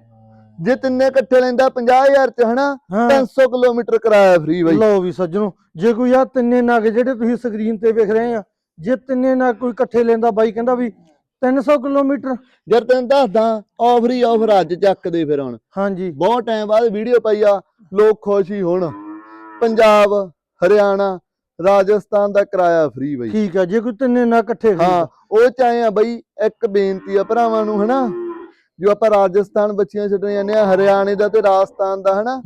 Speaker 2: ਜੇ ਤਿੰਨੇ ਇਕੱਠੇ ਲੈਂਦਾ 50000 ਚ ਹਨਾ?
Speaker 1: ਹਾਂ।
Speaker 2: 300 ਕਿਲੋਮੀਟਰ ਕਰਾਇਆ ਫ੍ਰੀ ਬਈ।
Speaker 1: ਲਓ ਵੀ ਸੱਜਣੋ ਜੇ ਕੋਈ ਆ ਤਿੰਨੇ ਨਗ ਜਿਹੜੇ ਤੁਸੀਂ ਸਕਰੀਨ ਤੇ ਵੇਖ ਰਹੇ ਆ ਜੇ ਤਿੰਨੇ ਨਗ ਕੋਈ ਇਕੱਠੇ ਲੈਂਦਾ ਬਾਈ ਕਹਿੰਦਾ ਵੀ 300 ਕਿਲੋਮੀਟਰ।
Speaker 2: ਜਦ ਤੈਨੂੰ ਦੱਸਦਾ ਆਫਰ ਹੀ ਆਫਰ ਅੱਜ ਚੱਕਦੇ ਫਿਰ ਹੁਣ।
Speaker 1: ਹਾਂਜੀ।
Speaker 2: ਬਹੁਤ ਟਾਈਮ ਬਾਅਦ ਵੀਡੀਓ ਪਾਈ ਆ ਲੋਕ ਖੁਸ਼ ਹੀ ਹੋਣ। ਪੰਜਾਬ ਹਰਿਆਣਾ ਰਾਜਸਥਾਨ ਦਾ ਕਿਰਾਇਆ ਫ੍ਰੀ ਬਈ।
Speaker 1: ਠੀਕ ਆ ਜੇ ਕੋਈ ਤਿੰਨੇ ਨਗ ਇਕੱਠੇ
Speaker 2: ਹਾਂ ਉਹ ਚਾਹੇ ਆ ਬਈ ਇੱਕ ਬੇਨਤੀ ਆ ਭਰਾਵਾਂ ਨੂੰ ਹਨਾ? ਜੋ ਆਪਾਂ ਰਾਜਸਥਾਨ ਬੱਚੀਆਂ ਛੱਡਣ ਜਾਂਦੇ ਆ ਹਰਿਆਣੇ ਦਾ ਤੇ ਰਾਜਸਥਾਨ ਦਾ ਹਨਾ?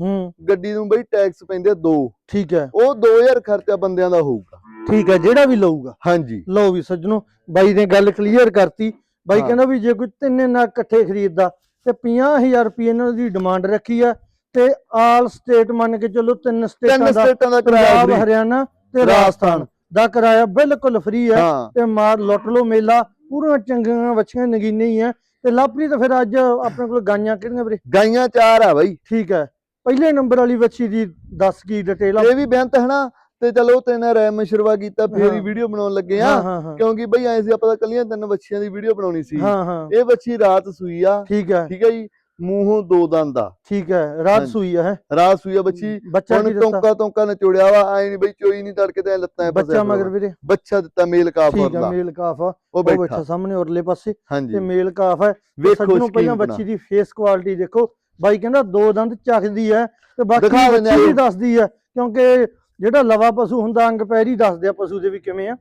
Speaker 2: ਗੱਡੀ ਨੂੰ ਬਈ ਟੈਕਸ ਪੈਂਦੇ ਆ ਦੋ।
Speaker 1: ਠੀਕ ਹੈ।
Speaker 2: ਉਹ 2000 ਖਰਚਾ ਬੰਦਿਆਂ ਦਾ ਹੋਊਗਾ।
Speaker 1: ਠੀਕ ਹੈ ਜਿਹੜਾ ਵੀ ਲਊਗਾ।
Speaker 2: ਹਾਂਜੀ।
Speaker 1: ਲਓ ਵੀ ਸੱਜਣੋ ਬਾਈ ਨੇ ਗੱਲ ਕਲੀਅਰ ਕਰਤੀ। ਬਾਈ। ਕਹਿੰਦਾ ਵੀ ਜੇ ਕੋਈ ਤਿੰਨੇ ਨਗ ਇਕੱਠੇ ਖਰੀਦਦਾ ਤੇ 50000 ਰੁਪਏ ਇਹਨਾਂ ਦੀ ਡਿਮਾਂਡ ਰੱਖੀ ਆ ਤੇ ਆਲ ਸਟੇਟ ਮੰਨ ਕੇ ਚੱਲੋ ਤਿੰਨ ਸਟੇਟਾਂ ਦਾ
Speaker 2: ਸਟੇਟਾਂ ਦਾ ਕਿਰਾਇਆ
Speaker 1: ਪੰਜਾਬ। ਹਰਿਆਣਾ ਤੇ
Speaker 2: ਰਾਜਸਥਾਨ।
Speaker 1: ਦਾ ਕਿਰਾਇਆ ਬਿਲਕੁਲ ਫ੍ਰੀ ਹੈ
Speaker 2: ਹਾਂ।
Speaker 1: ਤੇ ਮਾਰ ਲੁੱਟ ਲੋ ਮੇਲਾ ਪੂਰੀਆਂ ਚੰਗੀਆਂ ਬੱਚੀਆਂ ਨਗੀਨੇ ਹੀ ਆ। ਤੇ ਲਾਪਰੀ ਤਾਂ ਫਿਰ ਅੱਜ ਆਪਣੇ ਕੋਲ ਗਾਈਆਂ ਕਿਹੜੀਆਂ ਵੀਰੇ?
Speaker 2: ਗਾਈਆਂ ਚਾਰ ਆ ਬਈ।
Speaker 1: ਠੀਕ ਹੈ। ਪਹਿਲੇ ਨੰਬਰ ਵਾਲੀ ਬੱਚੀ ਦੀ ਦੱਸ ਕੀ ਡਿਟੇਲ ਆ?
Speaker 2: ਇਹ ਵੀ ਬੇਅੰਤ ਹਨਾ ਤੇ ਚਲੋ ਤੇ ਨਾ ਰੈ ਮਸ਼ਰਵਾ ਕੀਤਾ ਫੇਰ ਹੀ
Speaker 1: ਹਾਂ।
Speaker 2: ਵੀਡੀਓ ਬਣਾਉਣ ਲੱਗੇ ਆ।
Speaker 1: ਹਾਂ ਹਾਂ ਹਾਂ।
Speaker 2: ਕਿਉਂਕਿ ਬਈ ਐ ਸੀ ਆਪਾਂ ਤਾਂ ਕੱਲੀਆਂ ਤਿੰਨ ਬੱਚੀਆਂ ਦੀ ਵੀਡੀਓ ਬਣਾਉਣੀ ਸੀ।
Speaker 1: ਹਾਂ ਹਾਂ।
Speaker 2: ਇਹ ਬੱਚੀ ਰਾਤ ਸੂਈ ਆ।
Speaker 1: ਠੀਕ ਹੈ।
Speaker 2: ਠੀਕ ਹੈ ਜੀ। ਮੂੰਹੋਂ ਦੋ ਦੰਦ ਆ।
Speaker 1: ਠੀਕ ਹੈ ਰਾਤ। ਸੂਈ ਹੈ?
Speaker 2: ਰਾਤ ਸੂਈ ਆ ਬੱਚੀ।
Speaker 1: ਬੱਚਾ
Speaker 2: ਹੁਣ ਟੋਂਕਾ ਟੋਂਕਾ ਨਚੋੜਿਆ ਵਾ ਐ ਨਹੀਂ ਬਈ ਚੋਈ ਨਹੀਂ ਤੜਕੇ ਤੇ ਲੱਤਾਂ 'ਚ
Speaker 1: ਬੱਚਾ
Speaker 2: ਫਸਿਆ
Speaker 1: ਮਗਰ। ਵੀਰੇ।
Speaker 2: ਬੱਚਾ ਦਿੱਤਾ ਮੇਲ ਕਾਫ
Speaker 1: ਠੀਕ ਹੈ
Speaker 2: ਦਾ
Speaker 1: ਮੇਲ ਕਾਫ
Speaker 2: ਉਹ
Speaker 1: ਬੈਠਾ। ਸਾਹਮਣੇ ਉਰਲੇ ਪਾਸੇ ਤੇ ਮੇਲ ਕਾਫ ਹੈ
Speaker 2: ਵੇਖੋ
Speaker 1: ਸੱਜਣੋਂ ਪਹਿਲਾਂ ਬੱਚੀ ਦੀ ਫੇਸ ਕੁਆਲਿਟੀ ਦੇਖੋ। ਬਾਈ ਕਹਿੰਦਾ ਦੋ ਦੰਦ ਚੱਕਦੀ ਹੈ ਤੇ ਬਾਕੀ ਬੱਚੀ। ਦੱਸਦੀ ਹੈ ਕਿਉਂਕਿ ਜਿਹੜਾ ਲਵਾ ਪਸ਼ੂ ਹੁੰਦਾ ਅੰਗ ਪੈਰੀ ਦੱਸਦੇ ਆ ਪਸ਼ੂ ਦੇ ਵੀ ਕਿਵੇਂ ਆ।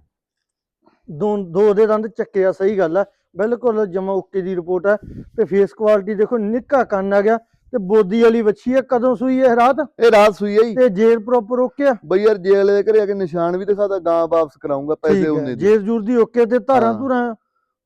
Speaker 1: ਦੋ ਦੋ ਦੇ ਦੰਦ ਚੱਕੇ ਆ ਸਹੀ ਗੱਲ ਆ। ਬਿਲਕੁਲ ਜਮਾ ਓਕੇ ਦੀ ਰਿਪੋਰਟ ਹੈ। ਤੇ ਫੇਸ ਕੁਆਲਿਟੀ ਦੇਖੋ ਨਿੱਕਾ ਕੰਨ ਆ ਗਿਆ। ਤੇ ਬੋਦੀ ਵਾਲੀ ਬੱਚੀ ਹੈ ਕਦੋਂ ਸੂਈ ਹੈ ਰਾਤ?
Speaker 2: ਇਹ ਰਾਤ ਸੂਈ ਜੀ।
Speaker 1: ਤੇ ਜੇਰ ਪ੍ਰੋਪਰ ਓਕੇ ਆ?
Speaker 2: ਬਈ ਯਾਰ ਜੇਲ ਦੇ ਘਰੇ ਆ ਕੇ ਨਿਸ਼ਾਨ ਵੀ ਦਿਖਾਦਾ ਗਾਂ ਵਾਪਸ ਕਰਾਉਂਗਾ ਪੈਸੇ ਉਹਨੇ
Speaker 1: ਹੈ
Speaker 2: ਦੇ।
Speaker 1: ਜੇਰ ਜੂਰ ਦੀ ਓਕੇ ਤੇ ਧਾਰਾਂ
Speaker 2: ਹਾਂ।
Speaker 1: ਧੁਰਾਂ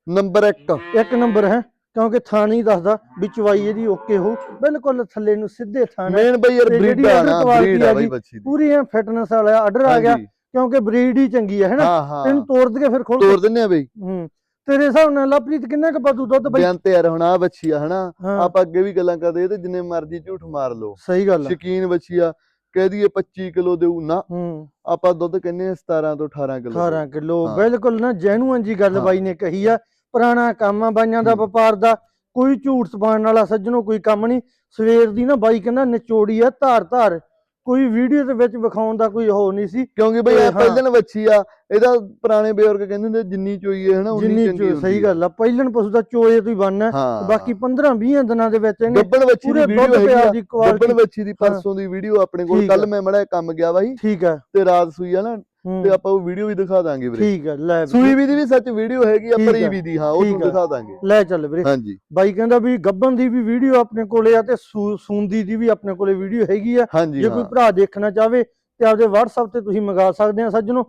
Speaker 2: ਨੰਬਰ 1
Speaker 1: ਇੱਕ ਨੰਬਰ ਹੈ ਕਿਉਂਕਿ ਥਾਣ ਹੀ ਦੱਸਦਾ ਵੀ ਚਵਾਈ ਇਹਦੀ ਓਕੇ ਹੋ। ਬਿਲਕੁਲ ਥੱਲੇ ਨੂੰ ਸਿੱਧੇ ਥਾਣ ਹੈ
Speaker 2: ਮੇਨ ਬਈ ਯਾਰ ਬਰੀਡ ਆ ਨਾ ਬਰੀਡ ਆ ਬਈ ਬੱਚੀ ਦੀ।
Speaker 1: ਪੂਰੀ ਐ ਫਿਟਨੈਸ ਵਾਲਾ ਆਰਡਰ ਆ ਗਿਆ ਕਿਉਂਕਿ ਬਰੀਡ ਹੀ ਚੰਗੀ ਹੈ ਹੈਨਾ
Speaker 2: ਹਾਂ ਹਾਂ।
Speaker 1: ਤੈਨੂੰ ਤੋੜ ਦਗੇ ਫਿਰ ਖੋਲ
Speaker 2: ਤੋੜ ਦਿੰਨੇ ਆ ਬਈ।
Speaker 1: ਹੂੰ। ਤੇਰੇ ਹਿਸਾਬ ਨਾਲ ਲਵਪ੍ਰੀਤ ਕਿੰਨਾ ਕੁ ਪਾਦੂ ਦੁੱਧ ਬਈ?
Speaker 2: ਬਿਆਨ ਤੇ ਯਾਰ ਹੁਣ ਆ ਬੱਚੀ ਆ ਹਨਾ?
Speaker 1: ਹਾਂ।
Speaker 2: ਆਪਾਂ ਅੱਗੇ ਵੀ ਗੱਲਾਂ ਕਰਦੇ ਇਹ ਤੇ ਜਿੰਨੇ ਮਰਜ਼ੀ ਝੂਠ ਮਾਰ ਲਓ।
Speaker 1: ਸਹੀ ਗੱਲ ਆ।
Speaker 2: ਸ਼ਕੀਨ ਬੱਚੀ ਆ ਕਹਿ ਦਈਏ 25 ਕਿਲੋ ਦੇਊ ਨਾ।
Speaker 1: ਹੂੰ।
Speaker 2: ਆਪਾਂ ਦੁੱਧ ਕਹਿੰਦੇ ਆ 17 ਤੋਂ 18 ਕਿਲੋ
Speaker 1: 18 ਕਿਲੋ
Speaker 2: ਹਾਂ।
Speaker 1: ਬਿਲਕੁਲ ਨਾ ਜੈਨੂਅਨ ਜੀ ਗੱਲ
Speaker 2: ਹਾਂ।
Speaker 1: ਬਾਈ ਨੇ ਕਹੀ ਆ। ਪੁਰਾਣਾ ਕੰਮ ਆ ਬਾਈਆਂ ਦਾ
Speaker 2: ਹੂੰ।
Speaker 1: ਵਪਾਰ ਦਾ। ਕੋਈ ਝੂਠ ਸਪਾਣ ਵਾਲਾ ਸੱਜਣੋ ਕੋਈ ਕੰਮ ਨਹੀਂ ਸਵੇਰ ਦੀ ਨਾ ਬਾਈ ਕਹਿੰਦਾ ਨਿਚੋੜੀ ਆ ਧਾਰ ਧਾਰ ਕੋਈ ਵੀਡੀਓ ਦੇ ਵਿੱਚ ਵਿਖਾਉਣ ਦਾ ਕੋਈ ਉਹ ਨਹੀਂ ਸੀ।
Speaker 2: ਕਿਉਂਕਿ ਬਈ
Speaker 1: ਤੇ
Speaker 2: ਆ
Speaker 1: ਹਾਂ।
Speaker 2: ਪਹਿਲਣ ਵੱਛੀ ਆ ਇਹਦਾ ਪੁਰਾਣੇ ਬਜ਼ੁਰਗ ਕਹਿੰਦੇ ਹੁੰਦੇ ਜਿੰਨੀ ਚੋਈ ਹੈ ਹਨਾ ਉਨੀ
Speaker 1: ਜਿੰਨੀ
Speaker 2: ਚੰਗੀ ਹੁੰਦੀ
Speaker 1: ਸਹੀ। ਗੱਲ ਆ ਪਹਿਲਣ ਪਸ਼ੂ ਦਾ ਚੋਏ ਤੋਂ ਹੀ ਬਣਨਾ
Speaker 2: ਹਾਂ।
Speaker 1: ਬਾਕੀ 15 20 ਦਿਨਾਂ ਦੇ ਵਿੱਚ ਇਹਨੇ
Speaker 2: ਗੱਬਣ ਵੱਛੀ ਦੀ ਵੀਡੀਓ ਹੈਗੀ ਗੱਬਣ ਵੱਛੀ ਦੀ ਪਰਸੋਂ ਦੀ ਵੀਡੀਓ ਆਪਣੇ ਕੋਲ ਕੱਲ। ਮੈਂ ਮੜਾ ਕੰਮ ਗਿਆ ਬਾਈ।
Speaker 1: ਠੀਕ ਆ।
Speaker 2: ਤੇ ਰਾਤ ਸੂਈ ਆ ਨਾ
Speaker 1: ਹੂੰ,
Speaker 2: ਤੇ ਆਪਾਂ ਉਹ ਵੀਡੀਓ ਵੀ ਦਿਖਾ ਦਾਂਗੇ ਵੀਰੇ।
Speaker 1: ਠੀਕ ਆ ਲੈ
Speaker 2: ਸੂਈ ਵੀ ਦੀ ਵੀ ਸੱਚ ਵੀਡੀਓ ਹੈਗੀ ਆ
Speaker 1: ਆ,
Speaker 2: ਵੀ ਦੀ ਹਾਂ ਉਹ ਤੁਹਾਨੂੰ। ਦਿਖਾ ਦਾਂਗੇ।
Speaker 1: ਲੈ ਚੱਲ ਵੀਰੇ।
Speaker 2: ਹਾਂਜੀ।
Speaker 1: ਬਾਈ ਕਹਿੰਦਾ ਵੀ ਗੱਬਨ ਦੀ ਵੀ ਵੀਡੀਓ ਆਪਣੇ ਕੋਲੇ ਆ ਤੇ ਸੂੰਦੀ ਦੀ ਵੀ ਆਪਣੇ ਕੋਲੇ ਵੀਡੀਓ ਹੈਗੀ ਆ। ਜੇ ਕੋਈ
Speaker 2: ਹਾਂ।
Speaker 1: ਭਰਾ ਦੇਖਣਾ ਚਾਹਵੇ ਤੇ ਆਪਦੇ WhatsApp ਤੇ ਤੁਸੀਂ ਮੰਗਾ ਸਕਦੇ ਆ ਸੱਜਣੋ।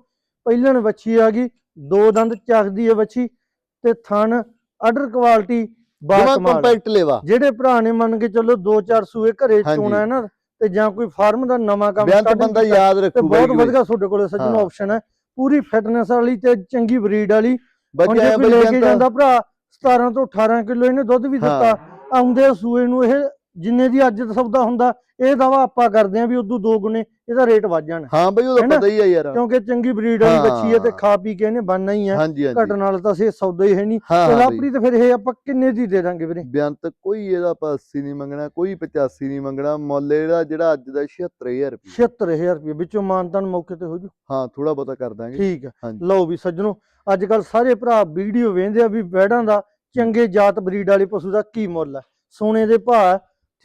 Speaker 1: ਪਹਿਲਣ ਵੱਛੀ ਆ ਗਈ ਦੋ ਦੰਦ ਚੱਕਦੀ ਹੈ ਵੱਛੀ ਤੇ ਥਣ ਆਰਡਰ ਕੁਆਲਿਟੀ
Speaker 2: ਕੰਪੈਕਟ ਲੈਵਾ।
Speaker 1: ਜਿਹੜੇ ਭਰਾ ਨੇ ਮੰਨ ਕੇ ਚੱਲੋ ਦੋ ਚਾਰ ਸੂਏ ਘਰੇ। ਚੋਣਾ ਹੈ ਨਾ ਤੇ ਜਾਂ ਕੋਈ ਫਾਰਮ ਦਾ ਨਵਾਂ ਕੰਮ
Speaker 2: ਬਿਆਨ ਤਾਂ ਬੰਦਾ ਯਾਦ ਰੱਖੂਗਾ
Speaker 1: ਬਹੁਤ ਵਧੀਆ ਤੁਹਾਡੇ ਕੋਲੇ ਸੱਜਣੋ। ਆਪਸ਼ਨ ਹੈ ਪੂਰੀ ਫਿਟਨੈਸ ਵਾਲੀ ਤੇ ਚੰਗੀ ਬਰੀਡ ਵਾਲੀ
Speaker 2: ਬੱਚਾ
Speaker 1: ਲੈ ਕੇ ਜਾਂਦਾ ਭਰਾ 17 ਤੋਂ 18 ਕਿਲੋ ਇਹਨੇ ਦੁੱਧ ਵੀ। ਦਿੱਤਾ ਆਉਂਦੇ ਸੂਏ ਨੂੰ ਇਹ ਜਿੰਨੇ ਦੀ ਅੱਜ ਦਾ ਸੌਦਾ ਹੁੰਦਾ ਇਹ ਦਵਾ ਆਪਾਂ ਕਰਦੇ ਆਂ ਵੀ ਉਦੋਂ ਦੋ ਗੁਣੇ ਇਹਦਾ ਰੇਟ ਵੱਧ ਜਾਣਾ।
Speaker 2: ਹਾਂ ਬਈ ਉਹਦਾ? ਪਤਾ ਹੀ ਆ ਯਾਰ।
Speaker 1: ਕਿਉਂਕਿ ਚੰਗੀ ਬਰੀਡ ਵਾਲੀ ਬੱਚੀ ਹੈ ਤੇ। ਖਾ ਪੀ ਕੇ ਇਹਨੇ ਬਣਨਾ ਹੀ ਹੈ ਘਟਣ ਨਾਲ ਤਾਂ ਸੇ ਸੌਦਾ ਹੀ ਹੈ ਨਹੀਂ।
Speaker 2: ਹਾਂ
Speaker 1: ਤੇ ਫਿਰ ਇਹ ਆਪਾਂ ਕਿੰਨੇ ਦੀ ਦੇ ਦਾਂਗੇ ਵੀਰੇ?
Speaker 2: ਬਿਆਨ ਤਾਂ ਕੋਈ ਇਹਦਾ ਆਪਾਂ 80 ਨਹੀਂ ਮੰਗਣਾ ਕੋਈ 85 ਨਹੀਂ ਮੰਗਣਾ। ਮੁੱਲ ਇਹਦਾ ਜਿਹੜਾ ਅੱਜ ਦਾ 76000 ਰੁਪਏ।
Speaker 1: 76000 ਰੁਪਏ ਵਿੱਚੋਂ ਮਾਨਤਾਨ ਮੌਕੇ ਤੇ ਹੋ ਜੂ।
Speaker 2: ਹਾਂ ਥੋੜਾ ਬਹੁਤਾ ਕਰ ਦਾਂਗੇ।
Speaker 1: ਠੀਕ ਹੈ। ਲਓ ਵੀ ਸੱਜਣੋ ਅੱਜ ਕੱਲ ਸਾਰੇ ਭਰਾ ਵੀਡੀਓ ਵੇਖਦੇ ਆ ਵੀ ਬੈੜਾਂ ਦਾ ਚੰਗੇ ਜਾਤ ਬਰੀਡ ਵਾਲੇ ਪਸ਼ੂ ਦਾ ਕੀ ਮੁੱਲ ਹੈ ਸੋਨੇ ਦੇ ਭਾਅ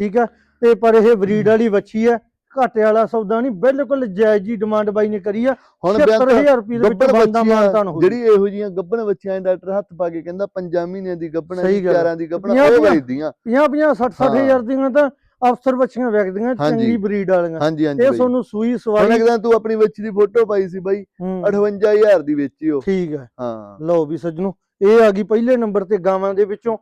Speaker 1: ਠੀਕ ਹੈ ਤੇ ਪਰ ਇਹ ਬਰੀਡ ਵਾਲੀ ਵੱਛੀ ਹੈ ਘਾਟੇ ਵਾਲਾ ਸੌਦਾ ਨਹੀਂ ਬਿਲਕੁਲ ਜਾਇਜ਼ ਜੀ ਡਿਮਾਂਡ ਬਾਈ ਨੇ ਕਰੀ ਆ।
Speaker 2: ਹੁਣ ਬਿਆਨ ਤਾਂ
Speaker 1: 76000 ਰੁਪਏ ਦੇ ਵਿੱਚ ਬੰਦਾ ਮਾਨਤਾਨ ਹੋ
Speaker 2: ਜਿਹੜੀ ਇਹੋ ਜੀਆਂ ਗੱਬਣ ਬੱਚੀਆਂ ਡਾਕਟਰ ਹੱਥ ਪਾ ਕੇ ਕਹਿੰਦਾ 5 ਮਹੀਨਿਆਂ ਦੀ ਗੱਬਣ
Speaker 1: ਆ।
Speaker 2: 11 ਦੀ ਗੱਬਣ ਉਹ। ਵਰਦੀਆਂ
Speaker 1: 50 50 60 60000 ਦੀਆਂ ਤਾਂ ਅਫਸਰ ਬੱਚੀਆਂ ਵਿਕਦੀਆਂ
Speaker 2: ਹਾਂਜੀ।
Speaker 1: ਚੰਗੀ ਬਰੀਡ ਵਾਲੀਆਂ। ਇਹ ਤੁਹਾਨੂੰ ਸੂਈ
Speaker 2: ਹੁਣ
Speaker 1: ਸਵਾਈ
Speaker 2: ਇੱਕ ਦਿਨ ਤੂੰ ਆਪਣੀ ਬੱਚੀ ਦੀ ਫੋਟੋ ਪਾਈ ਸੀ ਬਾਈ
Speaker 1: ਹੂੰ,
Speaker 2: 58000 ਦੀ ਵੇਚੀ ਉਹ।
Speaker 1: ਠੀਕ ਹੈ
Speaker 2: ਹਾਂ।
Speaker 1: ਲਓ ਵੀ ਸੱਜਣੋ ਇਹ ਆ ਗਈ ਪਹਿਲੇ ਨੰਬਰ ਤੇ ਗਾਵਾਂ ਦੇ ਵਿੱਚੋਂ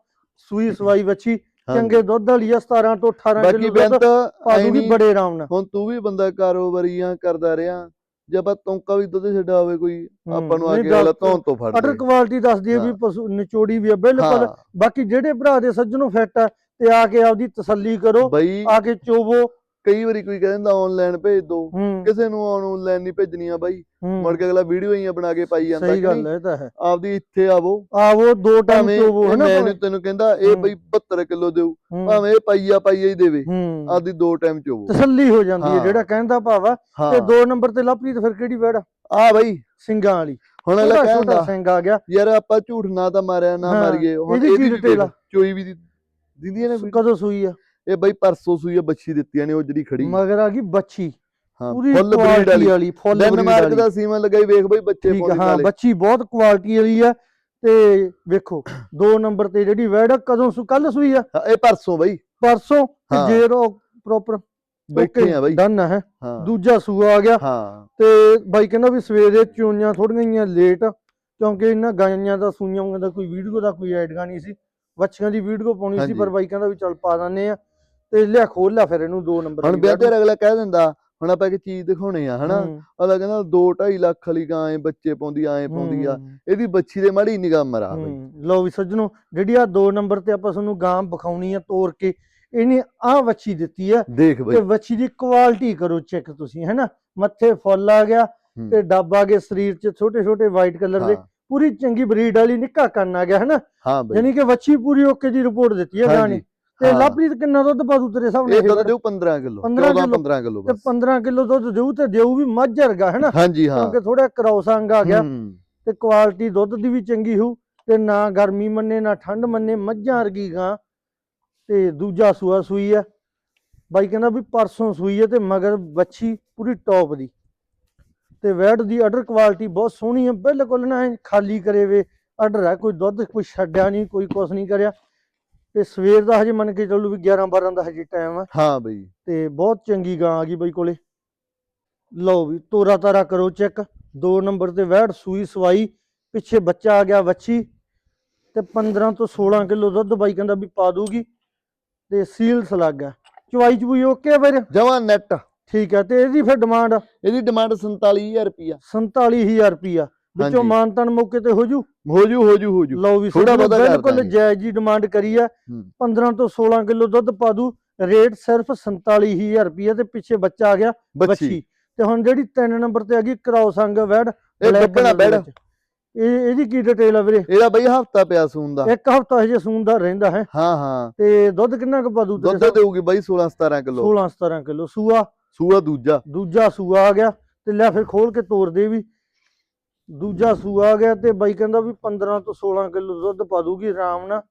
Speaker 1: ਸੂਈ ਸਵਾਈ ਵੱਛੀ। ਚੰਗੇ ਦੁੱਧ ਵਾਲੀ ਆ 17 ਤੋਂ 18
Speaker 2: ਬਾਕੀ
Speaker 1: ਕਿਲੋ
Speaker 2: ਬਿਆਨ
Speaker 1: ਦੁੱਧ
Speaker 2: ਤਾਂ
Speaker 1: ਪਾ
Speaker 2: ਐਂ
Speaker 1: ਦੂਗੀ
Speaker 2: ਨੀ,
Speaker 1: ਬੜੇ ਆਰਾਮ ਨਾਲ।
Speaker 2: ਹੁਣ ਤੂੰ ਵੀ ਬੰਦਾ ਕਾਰੋਬਾਰੀਆਂ ਕਰਦਾ ਰਿਹਾ ਜੇ ਆਪਾਂ ਤੌਂਕਾ ਵੀ ਦੁੱਧ ਛੱਡਾ ਹੋਵੇ ਕੋਈ ਆਪਾਂ ਨੂੰ ਆ ਕੇ
Speaker 1: ਡਾਕਟਰ-
Speaker 2: ਧੌਣ ਤੋਂ ਫੜ
Speaker 1: ਅਟਰ ਕੁਆਲਿਟੀ ਦੱਸਦੀ ਹੈ ਵੀ। ਪਸ਼ੂ ਨਿਚੋੜੀ ਵੀ ਆ ਬਿਲਕੁਲ। ਬਾਕੀ ਜਿਹੜੇ ਭਰਾ ਦੇ ਸੱਜਣੋਂ ਫਿੱਟ ਆ ਤੇ ਆ ਕੇ ਆਪਦੀ ਤਸੱਲੀ ਕਰੋ ਆ ਕੇ ਚੋਵੋ
Speaker 2: ਕਈ ਵਾਰੀ ਕੋਈ ਕਹਿੰਦਾ ਆਨਲਾਈਨ ਭੇਜ ਦੋ।
Speaker 1: ਹੂੰ।
Speaker 2: ਕਿਸੇ ਨੂੰ ਆਨਲਾਈਨ ਨਹੀਂ ਭੇਜਣੀ ਆ ਬਾਈ।
Speaker 1: ਹੂੰ,
Speaker 2: ਮੁੜ ਕੇ ਅਗਲਾ ਵੀਡੀਓ ਹੀ ਬਣਾ ਕੇ ਪਾਈ ਜਾਂਦਾ
Speaker 1: ਸਹੀ
Speaker 2: ਕਿ
Speaker 1: ਗੱਲ
Speaker 2: ਨਹੀਂ?
Speaker 1: ਹੈ ਇਹ ਤਾਂ ਹੈ।
Speaker 2: ਆਪਦੀ ਇੱਥੇ ਆਵੋ।
Speaker 1: ਆਵੋ ਦੋ ਟਾਈਮ
Speaker 2: ਭਾਵੇਂ
Speaker 1: ਚੋਵੋ
Speaker 2: ਇਹ
Speaker 1: ਹਨਾ
Speaker 2: ਮੈਂ। ਨੀ ਤੈਨੂੰ ਕਹਿੰਦਾ ਇਹ
Speaker 1: ਹੂੰ।
Speaker 2: ਬਈ 72 ਕਿਲੋ ਦੇਊ।
Speaker 1: ਹੂੰ,
Speaker 2: ਭਾਵੇਂ ਇਹ ਪਾਈਆ ਪਾਈਆ ਹੀ ਦੇਵੇ
Speaker 1: ਹੂੰ।
Speaker 2: ਆਪਦੀ ਦੋ ਟਾਈਮ ਚੋਵੋ
Speaker 1: ਤਸੱਲੀ ਹੋ ਜਾਂਦੀ ਹੈ
Speaker 2: ਹਾਂ।
Speaker 1: ਜਿਹੜਾ ਕਹਿੰਦਾ ਭਾਵਾ
Speaker 2: ਹਾਂ।
Speaker 1: ਤੇ ਦੋ ਨੰਬਰ ਤੇ ਲਵਪ੍ਰੀਤ ਫਿਰ ਕਿਹੜੀ ਵੈੜ?
Speaker 2: ਆ ਬਾਈ।
Speaker 1: ਸਿੰਘਾਂ ਵਾਲੀ।
Speaker 2: ਹੁਣ ਅਗਲਾ
Speaker 1: ਛੋਟਾ ਛੋਟਾ
Speaker 2: ਕਹਿੰਦਾ
Speaker 1: ਸਿੰਘ ਆ ਗਿਆ।
Speaker 2: ਯਾਰ ਆਪਾਂ ਝੂਠ ਨਾ ਤਾਂ ਮਾਰਿਆ ਨਾ
Speaker 1: ਹਾਂ,
Speaker 2: ਮਾਰੀਏ। ਹੁਣ
Speaker 1: ਇਹਦੀ ਕੀ
Speaker 2: ਇਹਦੀ
Speaker 1: detail ਆ?
Speaker 2: ਚੋਈ ਵੀ ਦੀ ਦਿੰਦੀ ਨੇ
Speaker 1: ਕਦੋਂ ਸੂਈ ਆ?
Speaker 2: ਇਹ ਬਾਈ ਪਰਸੋਂ ਸੂਈ ਆ ਬੱਚੀ ਦਿੱਤੀਆਂ ਨੇ ਉਹ ਜਿਹੜੀ ਖੜੀ।
Speaker 1: ਮਗਰ ਆ ਗਈ ਬੱਚੀ
Speaker 2: ਹਾਂ
Speaker 1: ਪੂਰੀ
Speaker 2: ਫੁੱਲ ਬਰੀਡ
Speaker 1: ਕੁਆਲਿਟੀ
Speaker 2: ਵਾਲੀ।
Speaker 1: ਵਾਲੀ ਫੁੱਲ ਬਰੀਡ
Speaker 2: ਡੈਨਮਾਰਕ
Speaker 1: ਵਾਲੀ।
Speaker 2: ਦਾ ਸੀਮਾ ਲਗਾਈ ਵੇਖ ਬਾਈ ਬੱਚੇ
Speaker 1: ਠੀਕ ਆ,
Speaker 2: ਪਾਉਂਦੇ
Speaker 1: ਹਾਂ
Speaker 2: ਨਾਲੇ
Speaker 1: ਬੱਚੀ ਬਹੁਤ ਕੁਆਲਿਟੀ ਵਾਲੀ ਆ। ਤੇ ਵੇਖੋ ਦੋ ਨੰਬਰ ਤੇ ਜਿਹੜੀ ਵੈੜ ਕਦੋਂ ਸੂ ਕੱਲ ਸੂਈ ਆ?
Speaker 2: ਇਹ ਪਰਸੋਂ ਬਾਈ।
Speaker 1: ਪਰਸੋਂ? ਤੇ
Speaker 2: ਹਾਂ।
Speaker 1: ਜੇ ਉਹ ਪ੍ਰੋਪਰ
Speaker 2: ਬੈਠੇ ਆ ਬਾਈ।
Speaker 1: ਡਨ ਹੈ।
Speaker 2: ਹਾਂ।
Speaker 1: ਦੂਜਾ ਸੂਆ ਆ ਗਿਆ।
Speaker 2: ਹਾਂ।
Speaker 1: ਤੇ ਬਾਈ ਕਹਿੰਦਾ ਵੀ ਸਵੇਰੇ ਚੋਈਆਂ ਥੋੜੀਆਂ ਜਿਹੀਆਂ ਲੇਟ ਕਿਉਂਕਿ ਇਹਨਾਂ ਗਾਈਆਂ ਦਾ ਸੂਈਆਂ ਦਾ ਕੋਈ ਵੀਡੀਓ ਦਾ ਕੋਈ ਐਡਗਾ ਨਹੀਂ ਸੀ। ਵੱਛੀਆਂ ਦੀ ਵੀਡੀਓ ਪਾਉਣੀ ਸੀ। ਪਰ ਬਾਈ ਕਹਿੰਦਾ ਵੀ ਚੱਲ ਪਾ ਦਿੰਨੇ ਆ। ਤੇ ਲਿਆ ਖੋਲ ਲਿਆ ਫਿਰ ਇਹਨੂੰ ਦੋ ਨੰਬਰ
Speaker 2: ਹੁਣ ਵਿਆਹ ਤੇ ਅਗਲਾ ਕਹਿ ਦਿੰਦਾ ਹੁਣ ਆਪਾਂ ਇੱਕ ਚੀਜ਼ ਦਿਖਾਉਣੇ ਆ ਹਨਾ? ਅਗਲਾ ਕਹਿੰਦਾ 2.5 ਲੱਖ ਵਾਲੀ ਗਾਂ ਐ ਬੱਚੇ ਪਾਉਂਦੀ ਐ ਪਾਉਂਦੀ ਆ। ਇਹਦੀ ਬੱਚੀ ਦੇ ਮਾੜੀ ਨਿਗਾਹ ਮਰਾ ਬਈ।
Speaker 1: ਵੀ ਸੱਜਣੋ ਜਿਹੜੀ ਆ ਦੋ ਨੰਬਰ ਤੇ ਆਪਾਂ ਤੁਹਾਨੂੰ ਗਾਂ ਵਿਖਾਉਣੀ ਆ ਤੋੜ ਕੇ ਇਹਨੇ ਆਹ ਵੱਛੀ ਦਿੱਤੀ ਆ ਤੇ ਵੱਛੀ ਦੀ ਕੁਆਲਿਟੀ ਕਰੋ ਚੈੱਕ ਤੁਸੀਂ ਹੈਨਾ? ਮੱਥੇ ਫੁੱਲ ਆ ਗਿਆ। ਤੇ ਡੱਬ ਆ ਗਏ ਸਰੀਰ 'ਚ ਛੋਟੇ ਛੋਟੇ ਵਾਈਟ ਕਲਰ ਦੇ। ਪੂਰੀ ਚੰਗੀ ਬਰੀਡ ਵਾਲੀ ਨਿੱਕਾ ਕੰਨ ਆ ਗਿਆ ਹੈਨਾ? ਯਾਨੀ ਕਿ ਵੱਛੀ ਪੂਰੀ ਓਕੇ ਦੀ ਰਿਪੋਰਟ ਦਿੱਤੀ ਹੈ ਗਾਂ ਨੇ। ਤੇ। ਲਵਪ੍ਰੀਤ ਕਿੰਨਾ ਦੁੱਧ ਪਾਦੂ ਤੇਰੇ ਸਾਹਮਣੇ
Speaker 2: ਇਹ ਦੁੱਧ? ਦੇਊ 15 ਕਿਲੋ
Speaker 1: 15
Speaker 2: 14
Speaker 1: ਕਿੱਲੋ।
Speaker 2: 15 ਕਿਲੋ
Speaker 1: ਤੇ
Speaker 2: ਬਸ।
Speaker 1: 15 ਕਿਲੋ ਦੁੱਧ ਦੇਊ ਤੇ ਦੇਊ ਵੀ ਮੱਝ ਵਰਗਾ ਹੈਨਾ
Speaker 2: ਹਾਂਜੀ ਹਾਂ।
Speaker 1: ਕਿਉਂਕਿ ਥੋੜਾ ਕ੍ਰੋਸ ਅੰਗ ਆ ਗਿਆ ਤੇ ਕੁਆਲਿਟੀ ਦੁੱਧ ਦੀ ਵੀ ਚੰਗੀ ਹੋਊ ਤੇ ਨਾ ਗਰਮੀ ਮੰਨੇ ਨਾ ਠੰਡ ਮੰਨੇ ਮੱਝਾਂ ਵਰਗੀ ਗਾਂ। ਤੇ ਦੂਜਾ ਸੂਆ ਸੂਈ ਆ। ਬਾਈ ਕਹਿੰਦਾ ਵੀ ਪਰਸੋਂ ਸੂਈ ਹੈ ਤੇ ਮਗਰ ਬੱਚੀ ਪੂਰੀ ਟੌਪ ਦੀ। ਤੇ ਵੈੜ ਦੀ ਆਰਡਰ ਕੁਆਲਿਟੀ ਬਹੁਤ ਸੋਹਣੀ ਹੈ ਬਿਲਕੁਲ ਨਾ ਖਾਲੀ ਕਰੇ ਵੇ। ਆਰਡਰ ਹੈ ਕੋਈ ਦੁੱਧ ਕੋਈ ਛੱਡਿਆ ਨਹੀਂ ਕੋਈ ਕੁਛ ਨਹੀਂ ਕਰਿਆ। ਤੇ ਸਵੇਰ ਦਾ ਹਜੇ ਮੰਨ ਕੇ ਚੱਲੂ ਵੀ 11 12 ਦਾ ਹਜੇ ਟਾਈਮ ਆ।
Speaker 2: ਹਾਂ ਬਈ।
Speaker 1: ਤੇ ਬਹੁਤ ਚੰਗੀ ਗਾਂ ਆ ਗਈ ਬਾਈ ਕੋਲੇ। ਲਓ ਵੀ ਤੋਰਾ ਤਾਰਾ ਕਰੋ ਚੈੱਕ ਦੋ ਨੰਬਰ ਤੇ ਵੈੜ ਸੂਈ ਸਵਾਈ। ਪਿੱਛੇ ਬੱਚਾ ਆ ਗਿਆ ਵੱਛੀ। ਤੇ 15 ਤੋਂ 16 ਕਿਲੋ ਦੁੱਧ ਬਾਈ ਕਹਿੰਦਾ ਵੀ ਪਾ ਦੂਗੀ। ਤੇ ਸੀਲਸ ਲੱਗ ਗਿਆ। ਚਵਾਈ ਚਬੂਈ ਓਕੇ ਫਿਰ?
Speaker 2: ਜਮਾ ਨੈਟ
Speaker 1: ਠੀਕ ਹੈ ਤੇ ਇਹਦੀ ਫਿਰ ਡਿਮਾਂਡ
Speaker 2: ਇਹਦੀ ਡਿਮਾਂਡ 47000 ਰੁਪਿਆ
Speaker 1: 47000 ਰੁਪਿਆ ਵਿੱਚੋਂ। ਮਾਨਤਨ ਮੌਕੇ ਤੇ ਹੋ ਜੂ?
Speaker 2: ਹੋ ਜੂ ਹੋ ਜੂ ਹੋ ਜੂ
Speaker 1: ਲਓ ਵੀ
Speaker 2: ਬਹੁਤਾ ਕਰ
Speaker 1: ਬਿਲਕੁਲ। ਜਾਇਜ਼ ਜੀ ਡਿਮਾਂਡ ਕਰੀ ਆ।
Speaker 2: ਹੂੰ।
Speaker 1: 15 ਤੋਂ 16 ਕਿਲੋ ਦੁੱਧ ਪਾ ਦੂ। ਰੇਟ ਸਿਰਫ 47000 ਰੁਪਏ ਤੇ ਪਿੱਛੇ ਬੱਚਾ ਆ ਗਿਆ
Speaker 2: ਬੱਚੀ।
Speaker 1: ਤੇ ਹੁਣ ਜਿਹੜੀ 3 ਨੰਬਰ ਤੇ ਆ ਗਈ ਕਰਾਉ ਸੰਗ ਵੈੜ
Speaker 2: ਇਹ
Speaker 1: ਦੇ
Speaker 2: ਬੈੜ
Speaker 1: ਵਿੱਚ। ਇਹ ਇਹਦੀ ਕੀ ਡਿਟੇਲ ਆ ਵੀਰੇ?
Speaker 2: ਇਹਦਾ ਬਈ ਹਫਤਾ ਪਿਆ ਸੂਨ ਦਾ।
Speaker 1: ਇੱਕ ਹਫਤਾ ਹਜੇ ਸੂਣ ਦਾ ਰਹਿੰਦਾ ਹੈ।
Speaker 2: ਹਾਂ ਹਾਂ।
Speaker 1: ਤੇ ਦੁੱਧ ਕਿੰਨਾ ਕੁ ਪਾਦੂ
Speaker 2: ਦੁੱਧ ਦੇਊਗੀ ਬਈ 16 17 ਕਿਲੋ।
Speaker 1: 16 17 ਕਿਲੋ। ਸੂਆ?
Speaker 2: ਸੂਆ ਦੂਜਾ।
Speaker 1: ਦੂਜਾ ਸੂਆ ਆ ਗਿਆ। ਤੇ ਲੈ ਫਿਰ ਖੋਲ ਕੇ ਤੋੜ ਦੇ ਵੀ। ਦੂਜਾ ਸੂਆ ਆ ਗਿਆ ਤੇ ਬਾਈ ਕਹਿੰਦਾ ਵੀ 15 ਤੋਂ 16 ਕਿਲੋ ਦੁੱਧ ਪਾ ਦੂਗੀ ਆਰਾਮ ਨਾਲ।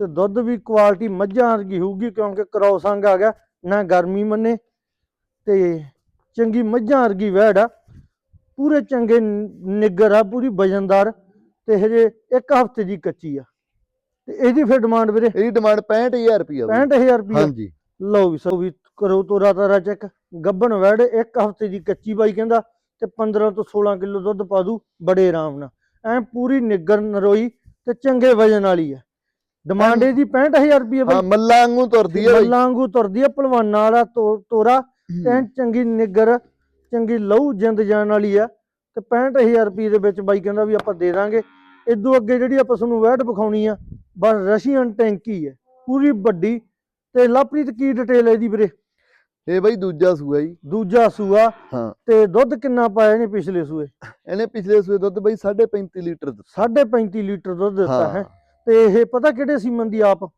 Speaker 1: ਤੇ ਦੁੱਧ ਵੀ ਕੁਆਲਿਟੀ ਮੱਝਾਂ ਵਰਗੀ ਹੋਊਗੀ ਕਿਉਂਕਿ ਕ੍ਰੋਸ ਅੰਗ ਆ ਗਿਆ ਨਾ ਗਰਮੀ ਮੰਨੇ। ਤੇ ਚੰਗੀ ਮੱਝਾਂ ਵਰਗੀ ਵਹਿੜ ਆ। ਪੂਰੇ ਚੰਗੇ ਨਿੱਗਰ ਆ ਪੂਰੀ ਵਜਨਦਾਰ। ਤੇ ਹਜੇ ਇੱਕ ਹਫ਼ਤੇ ਦੀ ਕੱਚੀ ਆ। ਤੇ ਇਹਦੀ ਫਿਰ ਡਿਮਾਂਡ ਵੀਰੇ?
Speaker 2: ਇਹਦੀ ਡਿਮਾਂਡ 65000 ਰੁਪਿਆ
Speaker 1: 65000 ਰੁਪਏ
Speaker 2: ਹਾਂਜੀ।
Speaker 1: ਲਓ ਵੀ ਸੋ ਵੀ ਕਰੋ ਤੋਰਾ ਤਾਰਾ ਚੈੱਕ ਗੱਬਣ ਵੜ ਇੱਕ ਹਫ਼ਤੇ ਦੀ ਕੱਚੀ ਬਾਈ ਕਹਿੰਦਾ ਤੇ 15 ਤੋਂ 16 ਕਿਲੋ ਦੁੱਧ ਪਾ ਦੂ ਬੜੇ ਆਰਾਮ ਨਾਲ। ਐ ਪੂਰੀ ਨਿੱਗਰ ਨਰੋਈ ਤੇ ਚੰਗੇ ਵਜਨ ਵਾਲੀ ਆ। ਡਿਮਾਂਡ
Speaker 2: ਹਾਂ।
Speaker 1: ਇਹਦੀ 65000 ਰੁਪਏ
Speaker 2: ਹਾਂ
Speaker 1: ਬਾਈ।
Speaker 2: ਮੱਲਾ ਵਾਂਗੂ ਤੁਰਦੀ ਹੈ ਬਈ।
Speaker 1: ਵਾਂਗੂ ਤੁਰਦੀ ਆ ਪਹਿਲਵਾਨਾਂ ਵਾਲਾ ਤੋਰਾ। ਤੇ ਚੰਗੀ ਨਿੱਗਰ ਚੰਗੀ ਲਹੂ ਜਿੰਦ ਜਾਣ ਵਾਲੀ ਆ। ਤੇ 65000 ਰੁਪਏ ਦੇ ਵਿੱਚ ਬਾਈ ਕਹਿੰਦਾ ਵੀ ਆਪਾਂ ਦੇ ਦਾਂਗੇ। ਇਦੋਂ ਅੱਗੇ ਜਿਹੜੀ ਆਪਾਂ ਤੁਹਾਨੂੰ ਵੈਟ ਵਿਖਾਉਣੀ ਆ ਬਸ ਰਸ਼ੀਅਨ ਟੈਂਕੀ ਹੈ ਪੂਰੀ ਵੱਡੀ ਤੇ ਲਵਪ੍ਰੀਤ ਕੀ ਡਿਟੇਲ ਹੈ ਇਹਦੀ ਵੀਰੇ?
Speaker 2: ਇਹ ਬਈ ਦੂਜਾ ਸੂਆ ਜੀ।
Speaker 1: ਦੂਜਾ ਸੂਆ।
Speaker 2: ਹਾਂ।
Speaker 1: ਤੇ ਦੁੱਧ ਕਿੰਨਾ ਪਾਇਆ ਨੇ ਪਿਛਲੇ ਸੂਏ?
Speaker 2: ਇਹਨੇ ਪਿਛਲੇ ਸੂਏ ਦੁੱਧ ਬਈ 35.5 ਲੀਟਰ ਦਿੱਤਾ।
Speaker 1: 35 ਲੀਟਰ ਦੁੱਧ ਦਿੱਤਾ ਹੈ। ਤੇ ਇਹ ਪਤਾ ਕਿਹੜੇ ਸੀਮਨ ਦੀ ਆਪ?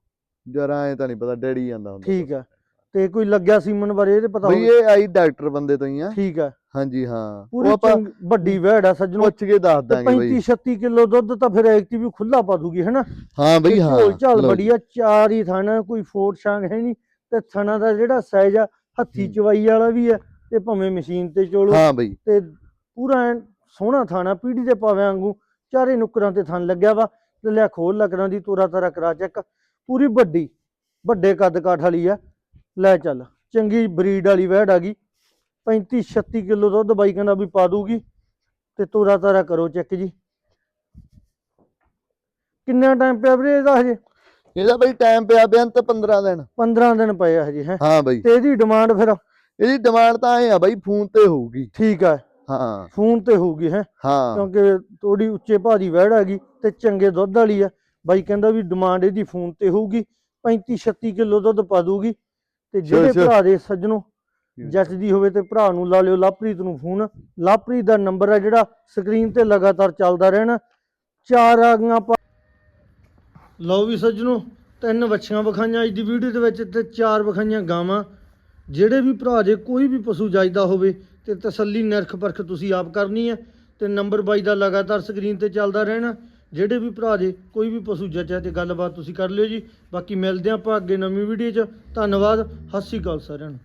Speaker 2: ਜਰਾ ਐ ਤਾਂ ਨਹੀਂ ਪਤਾ ਡੈਡੀ ਜਾਂਦਾ ਹੁੰਦਾ।
Speaker 1: ਠੀਕ ਆ। ਤੇ ਕੋਈ ਲੱਗਿਆ ਸੀਮਨ ਬਾਰੇ ਇਹਦੇ ਪਤਾ
Speaker 2: ਬਈ ਇਹ ਆਈ ਡਾਕਟਰ ਬੰਦੇ ਤੋਂ ਹੀ ਆ।
Speaker 1: ਠੀਕ ਆ।
Speaker 2: ਹਾਂਜੀ ਹਾਂ।
Speaker 1: ਪੂਰੀ
Speaker 2: ਉਹ ਆਪਾਂ
Speaker 1: ਚੰਗ- ਵੱਡੀ ਵਹਿੜ ਆ ਸੱਜਣੋ।
Speaker 2: ਪੁੱਛ ਕੇ ਦੱਸ ਦਾਂਗੇ
Speaker 1: 35
Speaker 2: ਬਈ।
Speaker 1: 36 ਕਿਲੋ ਦੁੱਧ ਤਾਂ ਫਿਰ ਐਕਟਿਵ ਵੀ ਖੁੱਲਾ ਪਾ ਦੂਗੀ ਹੈਨਾ?
Speaker 2: ਹਾਂ ਬਈ ਹਾਂ।
Speaker 1: ਝੋਲ ਝਾਲ। ਬੜੀ ਆ ਚਾਰ ਹੀ ਥਣ ਕੋਈ ਫੋਟ ਛਾਂਗ ਹੈ ਨਹੀਂ। ਤੇ ਥਣਾ ਦਾ ਜਿਹੜਾ ਸਾਈਜ਼ ਆ ਹੱਥੀ
Speaker 2: ਹੂੰ।
Speaker 1: ਚਵਾਈ ਵਾਲਾ ਵੀ ਆ ਤੇ ਭਾਵੇਂ ਮਸ਼ੀਨ ਤੇ ਚੋਲੋ
Speaker 2: ਹਾਂ ਬਈ।
Speaker 1: ਤੇ ਪੂਰਾ ਸੋਹਣਾ ਥਾਣਾ ਪੀੜੀ ਦੇ ਪਾਵੇਂ ਵਾਂਗੂ ਚਾਰੇ ਨੁਕਰਾਂ ਤੇ ਥਣ ਲੱਗਿਆ ਵਾ ਤੇ ਲਿਆ ਖੋਲ ਲੱਗਣਾ ਦੀ ਤੋਰਾ ਤਾਰਾ ਕਰਾ ਚੈੱਕ। ਪੂਰੀ ਵੱਡੀ ਵੱਡੇ ਕੱਦ ਕਾਠ ਵਾਲੀ ਆ। ਲੈ ਚੱਲ ਚੰਗੀ ਬਰੀਡ ਵਾਲੀ ਵਹਿੜ ਆ ਗਈ। 35 36 ਕਿਲੋ ਦੁੱਧ ਬਾਈ ਕਹਿੰਦਾ ਵੀ ਪਾ ਦੂਗੀ ਤੇ ਤੋਰਾ ਤਾਰਾ ਕਰੋ ਚੈੱਕ ਜੀ। ਕਿੰਨਾ ਟਾਈਮ ਪਿਆ ਵੀਰੇ ਇਹਦਾ ਹਜੇ?
Speaker 2: ਇਹਦਾ ਬਈ ਟਾਈਮ ਪਿਆ ਬੇਅੰਤ 15 ਦਿਨ।
Speaker 1: 15 ਦਿਨ ਪਏ ਆ ਹਜੇ ਹੈ?
Speaker 2: ਹਾਂ ਬਈ।
Speaker 1: ਤੇ ਇਹਦੀ ਡਿਮਾਂਡ ਫਿਰ?
Speaker 2: ਇਹਦੀ ਡਿਮਾਂਡ ਤਾਂ ਐ ਆ ਬਈ ਫੋਨ ਤੇ ਹੋਊਗੀ।
Speaker 1: ਠੀਕ ਆ।
Speaker 2: ਹਾਂ।
Speaker 1: ਫੋਨ ਤੇ ਹੋਊਗੀ ਹੈ?
Speaker 2: ਹਾਂ।
Speaker 1: ਕਿਉਂਕਿ ਥੋੜੀ ਉੱਚੇ ਦੀ ਵਹਿੜ ਹੈਗੀ ਤੇ ਚੰਗੇ ਦੁੱਧ ਵਾਲੀ ਆ। ਬਾਈ ਕਹਿੰਦਾ ਵੀ ਡਿਮਾਂਡ ਇਹਦੀ ਫੋਨ ਤੇ ਹੋਊਗੀ 35 36 ਕਿਲੋ ਦੁੱਧ ਪਾ ਦੂਗੀ ਤੇ ਜਿਹੜੇ। ਭਰਾ ਦੇ ਸੱਜਣੋ ਜੱਚਦੀ ਹੋਵੇ ਤੇ ਭਰਾ ਨੂੰ ਲਾ ਲਿਓ ਲਵਪ੍ਰੀਤ ਨੂੰ ਫੋਨ ਲਵਪ੍ਰੀਤ ਦਾ ਨੰਬਰ ਹੈ ਜਿਹੜਾ ਸਕਰੀਨ ਤੇ ਲਗਾਤਾਰ ਚੱਲਦਾ ਰਹਿਣਾ। ਚਾਰ ਆ ਗਈਆਂ ਪਾ- ਲਓ ਵੀ ਸੱਜਣੋ, ਤਿੰਨ ਵੱਛੀਆਂ ਵਿਖਾਈਆਂ ਅੱਜ ਦੀ ਵੀਡੀਓ ਦੇ ਵਿੱਚ ਤੇ ਚਾਰ ਵਿਖਾਈਆਂ ਗਾਵਾਂ। ਜਿਹੜੇ ਵੀ ਭਰਾ, ਜੇ ਕੋਈ ਵੀ ਪਸ਼ੂ ਜਾਇਦਾ ਹੋਵੇ ਤੇ ਤਸੱਲੀ, ਨਿਰਖ, ਪਰਖ ਤੁਸੀਂ ਆਪ ਕਰਨੀ ਹੈ ਤੇ ਨੰਬਰ ਬਾਈ ਦਾ ਲਗਾਤਾਰ ਸਕਰੀਨ ਤੇ ਚੱਲਦਾ ਰਹਿਣਾ। ਜਿਹੜੇ ਵੀ ਭਰਾ, ਜੇ ਕੋਈ ਵੀ ਪਸ਼ੂ ਜੱਜਾ ਤੇ ਗੱਲਬਾਤ ਤੁਸੀਂ ਕਰ ਲਿਓ ਜੀ। ਬਾਕੀ ਮਿਲਦੇ ਹਾਂ ਆਪਾਂ ਅੱਗੇ ਨਵੀਂ ਵੀਡੀਓ 'ਚ। ਧੰਨਵਾਦ, ਸਤਿ ਸ਼੍ਰੀ ਅਕਾਲ ਸਾਰਿਆਂ ਨੂੰ।